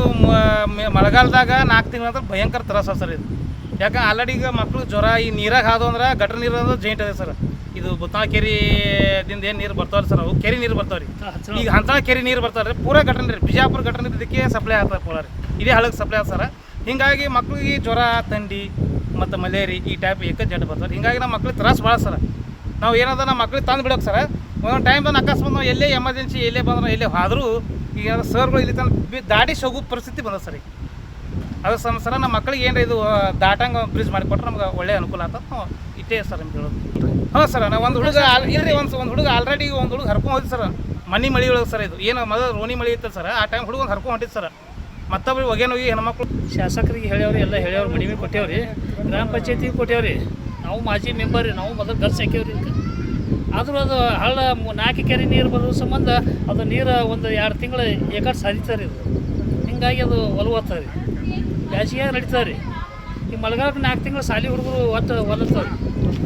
ಮಳೆಗಾಲದಾಗ ನಾಲ್ಕು ತಿಂಗಳ ಭಯಂಕರ ತ್ರಾಸ ಸರ್ ಇದು. ಯಾಕೆ ಆಲ್ರೆಡಿ ಈಗ ಮಕ್ಕಳು ಜ್ವರ ಈ ನೀರಾಗ ಹಾದು ಅಂದ್ರೆ ಗಟ್ರ ನೀರು ಅಂದ್ರೆ ಜೈಂಟ್ ಅದೇ ಸರ್ ಇದು ಬುತ್ತಾ ಕೆರೆದಿಂದ ಏನು ನೀರು ಬರ್ತಾವ್ರಿ ಸರ್ ಅವು ಕೆರೆ ನೀರು ಬರ್ತಾವ್ರಿ. ಈಗ ಅಂತ ಕೆರೆ ನೀರು ಬರ್ತಾವ್ರಿ ಪೂರ ಗಟ್ರ ನೀರು ಬಿಜಾಪುರ ನೀರು ಇದಕ್ಕೆ ಸಪ್ಲೈ ಆಗ್ತದೆ ಪೂರ ರೀ. ಇದೇ ಹಳಗೆ ಸಪ್ಲೈ ಆಗ್ತದೆ ಸರ್ ಹಿಂಗಾಗಿ ಮಕ್ಳಿಗೆ ಜ್ವರ ತಂಡಿ ಮತ್ತು ಮಲೇರಿ ಈ ಟೈಪ್ ಏಕ ಜಡ್ ಬರ್ತಾರೆ ಹಿಂಗಾಗಿ ನಮ್ಮ ಮಕ್ಳಿಗೆ ತ್ರಾಸ ಭಾಳ ಸರ್ ನಾವು ಏನದ ನಮ್ಮ ಮಕ್ಳಿಗೆ ತಂದು ಬಿಡೋಕೆ ಸರ್ ಒಂದೊಂದು ಟೈಮ್ ಬಂದು ಅಕಸ್ಮಾತ್ ನಾವು ಎಲ್ಲೇ ಎಮರ್ಜೆನ್ಸಿ ಎಲ್ಲೇ ಬಂದ್ರೆ ಎಲ್ಲೇ ಆದರೂ ಈಗ ಸರ್ಗಳು ಇಲ್ಲಿ ತಂದು ದಾಡಿ ಸೋಗು ಹೋಗೋ ಪರಿಸ್ಥಿತಿ ಬಂದ ಸರ್ ಈಗ. ಅದು ಸಂಸಾರ ನಮ್ಮ ಮಕ್ಕಳಿಗೆ ಏನ್ರ ಇದು ದಾಟಂಗ ಬ್ರಿಡ್ಜ್ ಮಾಡಿಕೊಟ್ರೆ ನಮ್ಗೆ ಒಳ್ಳೆ ಅನುಕೂಲ ಆತ. ಇಟ್ಟೇ ಸರ್ ನಿಮ್ಗೆ ಹೇಳೋದು. ಹಾಂ ಸರ್, ನಾವು ಒಂದು ಹುಡುಗ ಇಲ್ರಿ, ಒಂದು ಒಂದು ಹುಡುಗ ಆಲ್ರೆಡಿ ಒಂದು ಹುಡುಗ ಹರ್ಕೊಂಡು ಹೋಯ್ತು ಸರ್. ಮನಿ ಮಳಿ ಒಳಗೆ ಸರ್ ಇದು. ಏನು ಮದ ರೋಣಿ ಮಳಿ ಇತ್ತು ಸರ್, ಆ ಟೈಮ್ ಹುಡುಗ ಒಂದು ಹರ್ಕೊಂಡು ಹೊಂಟಿತ್ತು ಸರ್. ಮತ್ತೊಬ್ಬರು ಒಗೇನು ಹೋಗಿ ಹೆಣ್ಮಕ್ಳು ಶಾಸಕರಿಗೆ ಹೇಳ್ಯಾವ್ರಿ, ಎಲ್ಲ ಹೇಳ್ಯಾವ್ರಿ ಮಡಿಮೆ ಕೊಟ್ಟೇವ್ರಿ. ಗ್ರಾಮ ಪಂಚಾಯತಿಗೆ ಕೊಟ್ಟೇವ್ರಿ. ನಾವು ಮಾಜಿ ಮೆಂಬರ್ ರೀ, ನಾವು ಮೊದಲು ಗರ್ಸ್ ಹಾಕ್ಯವ್ರಿ ಆದರೂ ಅದು ಹಳ್ಳ ನಾಲ್ಕು ಕೆರೆ ನೀರು ಬರೋ ಸಂಬಂಧ ಅದು ನೀರು ಒಂದು ಎರಡು ತಿಂಗಳು ಏಕಾಟ್ ಸರಿತಾರೆ ಇದು ಹಿಂಗಾಗಿ ಅದು ಒಲವತ್ತದ ರೀ ಬ್ಯಾಸಿಗೆ ನಡೀತದೆ. ರೀ ಈ ಮಳೆಗಾಲಕ್ಕೆ ನಾಲ್ಕು ತಿಂಗಳು ಸಾಲಿ ಹುಡುಗರು ಒತ್ತ ಹೊಲತ್ತವೆ. ರೀ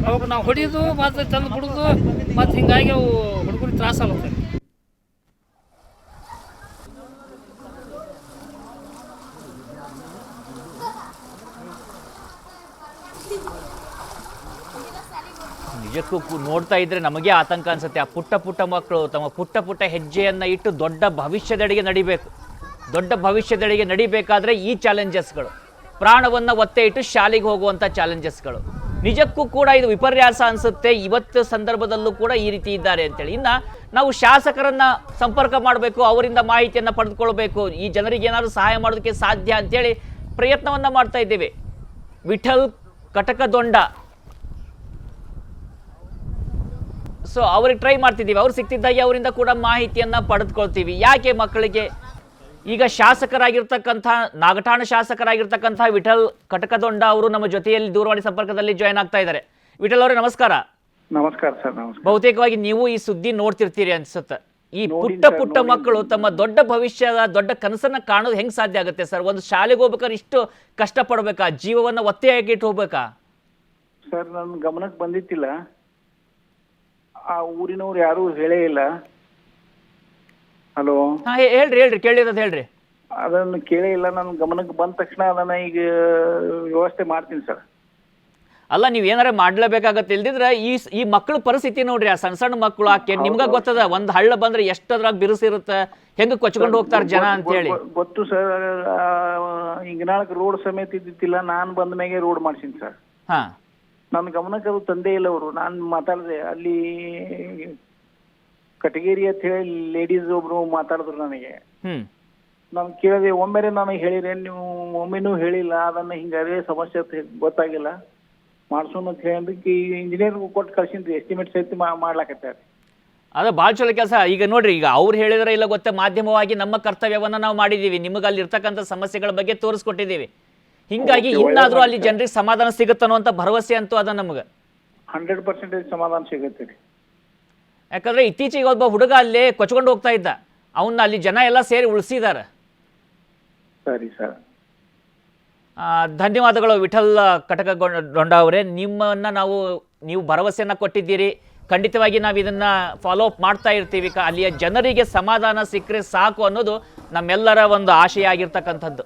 ಅವಾಗ ನಾವು ಹೊಡಿಯೋದು ಮತ್ತು ತಂದು ಬಿಡೋದು, ಮತ್ತು ಹಿಂಗಾಗಿ ಅವು ಹುಡುಗರಿಗೆ ರೀ ನಿಜಕ್ಕೂ ನೋಡ್ತಾ ಇದ್ರೆ ನಮಗೆ ಆತಂಕ ಅನ್ಸುತ್ತೆ. ಆ ಪುಟ್ಟ ಪುಟ್ಟ ಮಕ್ಕಳು ತಮ್ಮ ಪುಟ್ಟ ಪುಟ್ಟ ಹೆಜ್ಜೆಯನ್ನ ಇಟ್ಟು ದೊಡ್ಡ ಭವಿಷ್ಯದೆಡೆಗೆ ನಡಿಬೇಕು. ದೊಡ್ಡ ಭವಿಷ್ಯದೆಡೆಗೆ ನಡಿಬೇಕಾದ್ರೆ ಈ ಚಾಲೆಂಜಸ್ಗಳು ಪ್ರಾಣವನ್ನು ಒತ್ತೆ ಇಟ್ಟು ಶಾಲೆಗೆ ಹೋಗುವಂಥ ಚಾಲೆಂಜಸ್ಗಳು ನಿಜಕ್ಕೂ ಕೂಡ ಇದು ವಿಪರ್ಯಾಸ ಅನಿಸುತ್ತೆ. ಇವತ್ತು ಸಂದರ್ಭದಲ್ಲೂ ಕೂಡ ಈ ರೀತಿ ಇದ್ದಾರೆ ಅಂತೇಳಿ. ಇನ್ನು ನಾವು ಶಾಸಕರನ್ನ ಸಂಪರ್ಕ ಮಾಡಬೇಕು, ಅವರಿಂದ ಮಾಹಿತಿಯನ್ನು ಪಡೆದುಕೊಳ್ಬೇಕು. ಈ ಜನರಿಗೆ ಏನಾದರೂ ಸಹಾಯ ಮಾಡೋದಕ್ಕೆ ಸಾಧ್ಯ ಅಂತೇಳಿ ಪ್ರಯತ್ನವನ್ನು ಮಾಡ್ತಾ ಇದ್ದೇವೆ. ವಿಠಲ್ ಕಟಕದೊಂಡ. ಸೊ ಅವ್ರಿಗೆ ಟ್ರೈ ಮಾಡ್ತಿದ್ದೀವಿ. ಅವ್ರು ಸಿಕ್ತಿದ್ದಾಗೆ ಅವರಿಂದ ಕೂಡ ಮಾಹಿತಿಯನ್ನು ಪಡೆದುಕೊಳ್ತೀವಿ. ಯಾಕೆ ಮಕ್ಕಳಿಗೆ ಈಗ ಶಾಸಕರಾಗಿರ್ತಕ್ಕಂಥ ನಾಗಠಾಣ ಶಾಸಕರಾಗಿರ್ತಕ್ಕಂಥ ವಿಠಲ್ ಕಟಕದೊಂಡ ಅವರು ನಮ್ಮ ಜೊತೆಯಲ್ಲಿ ದೂರವಾಣಿ ಸಂಪರ್ಕದಲ್ಲಿ ಜಾಯ್ನ್ ಆಗ್ತಾ ಇದ್ದಾರೆ. ವಿಠಲ್ ಅವರೇ ನಮಸ್ಕಾರ. ನಮಸ್ಕಾರ ಸರ್ ನಮಸ್ಕಾರ. ಬಹುತೇಕವಾಗಿ ನೀವು ಈ ಸುದ್ದಿ ನೋಡ್ತಿರ್ತೀರಿ ಅನ್ಸುತ್ತೆ. ಈ ಪುಟ್ಟ ಪುಟ್ಟ ಮಕ್ಕಳು ತಮ್ಮ ದೊಡ್ಡ ಭವಿಷ್ಯದ ದೊಡ್ಡ ಕನಸನ್ನ ಕಾಣೋದು ಹೆಂಗ್ ಸಾಧ್ಯ ಆಗುತ್ತೆ ಸರ್? ಒಂದು ಶಾಲೆಗೆ ಹೋಗ್ಬೇಕಾದ್ರೆ ಇಷ್ಟು ಕಷ್ಟ ಪಡ್ಬೇಕಾ ಜೀವವನ್ನ ಒತ್ತೆಯಾಗಿ ಇಟ್ಟು ಹೋಗ್ಬೇಕಾ? ಸರ್ ನನ್ನ ಗಮನಕ್ಕೆ ಬಂದಿತ್ತಿಲ್ಲ. ಆ ಊರಿನವ್ರು ಯಾರೂ ಹೇಳೇ ಇಲ್ಲ. ಹಲೋ? ಹಾ ಹೇಳ್ರಿ ಹೇಳ್ರಿ ಕೇಳಿರೋದು ಹೇಳ್ರಿ. ಅದನ್ನು ಕೇಳೇ ಇಲ್ಲ ನನ್ನ ಗಮನಕ್ಕೆ ಬಂದ ತಕ್ಷಣ ಅದನ್ನ ಈಗ ವ್ಯವಸ್ಥೆ ಮಾಡ್ತೀನಿ ಸರ್. ಅಲ್ಲ ನೀವು ಏನಾರ ಮಾಡ್ಲೇಬೇಕಾಗತ್ತೆ ಇಲ್ದಿದ್ರೆ ಈ ಸ್- ಈ ಮಕ್ಕಳ ಪರಿಸ್ಥಿತಿ ನೋಡ್ರಿ ಆ ಸಣ್ಣ ಸಣ್ಣ ಮಕ್ಕಳು ಆಕೆ ನಿಮ್ಗ ಗೊತ್ತದ ಒಂದ್ ಹಳ್ಳ ಬಂದ್ರೆ ಎಷ್ಟದ್ರಾಗ ಬಿರುಸಿರುತ್ತೆ ಹೆಂಗ್ ಕೊಚ್ಕೊಂಡು ಹೋಗ್ತಾರ ಜನ ಅಂತ ಹೇಳಿ ಗೊ- ಗೊತ್ತು ಸರ್ ಹಿಂಗನಾಳಕ್ಕೆ ರೋಡ್ ಸಮೇತ ಇದ್ದಿತ್ತಿಲ್ಲ ನಾನು ಬಂದ ಮ್ಯಾಗೆ ರೋಡ್ ಮಾಡ್ಸೀನಿ ಸರ್. ಹಾ. ನನ್ನ ಗಮನಕ್ಕೆ ಅದು ತಂದೆ ಇಲ್ಲ ಅವರು ನಾನು ಮಾತಾಡಿದೆ ಅಲ್ಲಿ ಕಟಗೇರಿ ಅಂತ ಹೇಳಿ ಲೇಡೀಸ್ ಒಬ್ರು ಮಾತಾಡಿದ್ರು ನನಗೆ. ಹ್ಮ್. ನಾನು ಕೇಳಿದೆ ಒಮ್ಮೆರೆ ನಾನು ಹೇಳಿದ್ರೆ ನೀವು ಒಮ್ಮೆನೂ ಹೇಳಿಲ್ಲ ಅದನ್ನ ಹಿಂಗ ಅದೇ ಸಮಸ್ಯೆ ಅಂತ ಗೊತ್ತಾಗಿಲ್ಲ. ಮಾಡ್ಸೋಣ ಅಂತ ಹೇಳಿದಕ್ಕೆ ಈ ಇಂಜಿನಿಯರ್ ಕೊಟ್ಟು ಕಳ್ಸಿನ್ರಿ ಎಸ್ಟಿಮೇಟ್ ಸಹಿತ ಮಾಡ್ಲಾಕತ್ತಾರೆ. ಅದ ಭಾಳ ಚಲೋ ಕೆಲಸ. ಈಗ ನೋಡ್ರಿ ಈಗ ಅವ್ರು ಹೇಳಿದ್ರೆ ಇಲ್ಲ ಗೊತ್ತೆ ಮಾಧ್ಯಮವಾಗಿ ನಮ್ಮ ಕರ್ತವ್ಯವನ್ನ ನಾವು ಮಾಡಿದೀವಿ. ನಿಮಗೆ ಅಲ್ಲಿ ಇರ್ತಕ್ಕಂಥ ಸಮಸ್ಯೆಗಳ ಬಗ್ಗೆ ತೋರಿಸ್ಕೊಟ್ಟಿದ್ದೀವಿ ಹಿಂಗಾಗಿ ಇನ್ನಾದರೂ ಅಲ್ಲಿ. ಜನರಿಗೆ ಸಮಾಧಾನ ಸಿಗುತ್ತನ್ನೋ ಅಂತ ಭರವಸೆ ಅಂತೂ ಅದ ನಮ್ಗೆ. ಹಂಡ್ರೆಡ್ ಪರ್ಸೆಂಟೇಜ್ ಸಮಾಧಾನ ಸಿಗುತ್ತೆ ರೀ. ಯಾಕಂದ್ರೆ ಇತ್ತೀಚೆಗೆ ಒಬ್ಬ ಹುಡುಗ ಅಲ್ಲಿ ಕೊಚ್ಕೊಂಡು ಹೋಗ್ತಾ ಇದ್ದ. ಅವನ್ನ ಅಲ್ಲಿ ಜನ ಎಲ್ಲ ಸೇರಿ ಉಳಿಸಿದ್ದಾರೆ. ಸರಿ ಸರ್. ಧನ್ಯವಾದಗಳು ವಿಠಲ್ ಕಟಕಗೊಂಡ ಅವರೇ. ನಿಮ್ಮನ್ನ ನಾವು ನೀವು ಭರವಸೆಯನ್ನ ಕೊಟ್ಟಿದ್ದೀರಿ. ಖಂಡಿತವಾಗಿ ನಾವು ಇದನ್ನ ಫಾಲೋ ಅಪ್ ಮಾಡ್ತಾ ಇರ್ತೀವಿ. ಕ- ಅಲ್ಲಿಯ ಜನರಿಗೆ ಸಮಾಧಾನ ಸಿಕ್ಕರೆ ಸಾಕು ಅನ್ನೋದು ನಮ್ಮೆಲ್ಲರ ಒಂದು ಆಶಯ ಆಗಿರ್ತಕ್ಕಂಥದ್ದು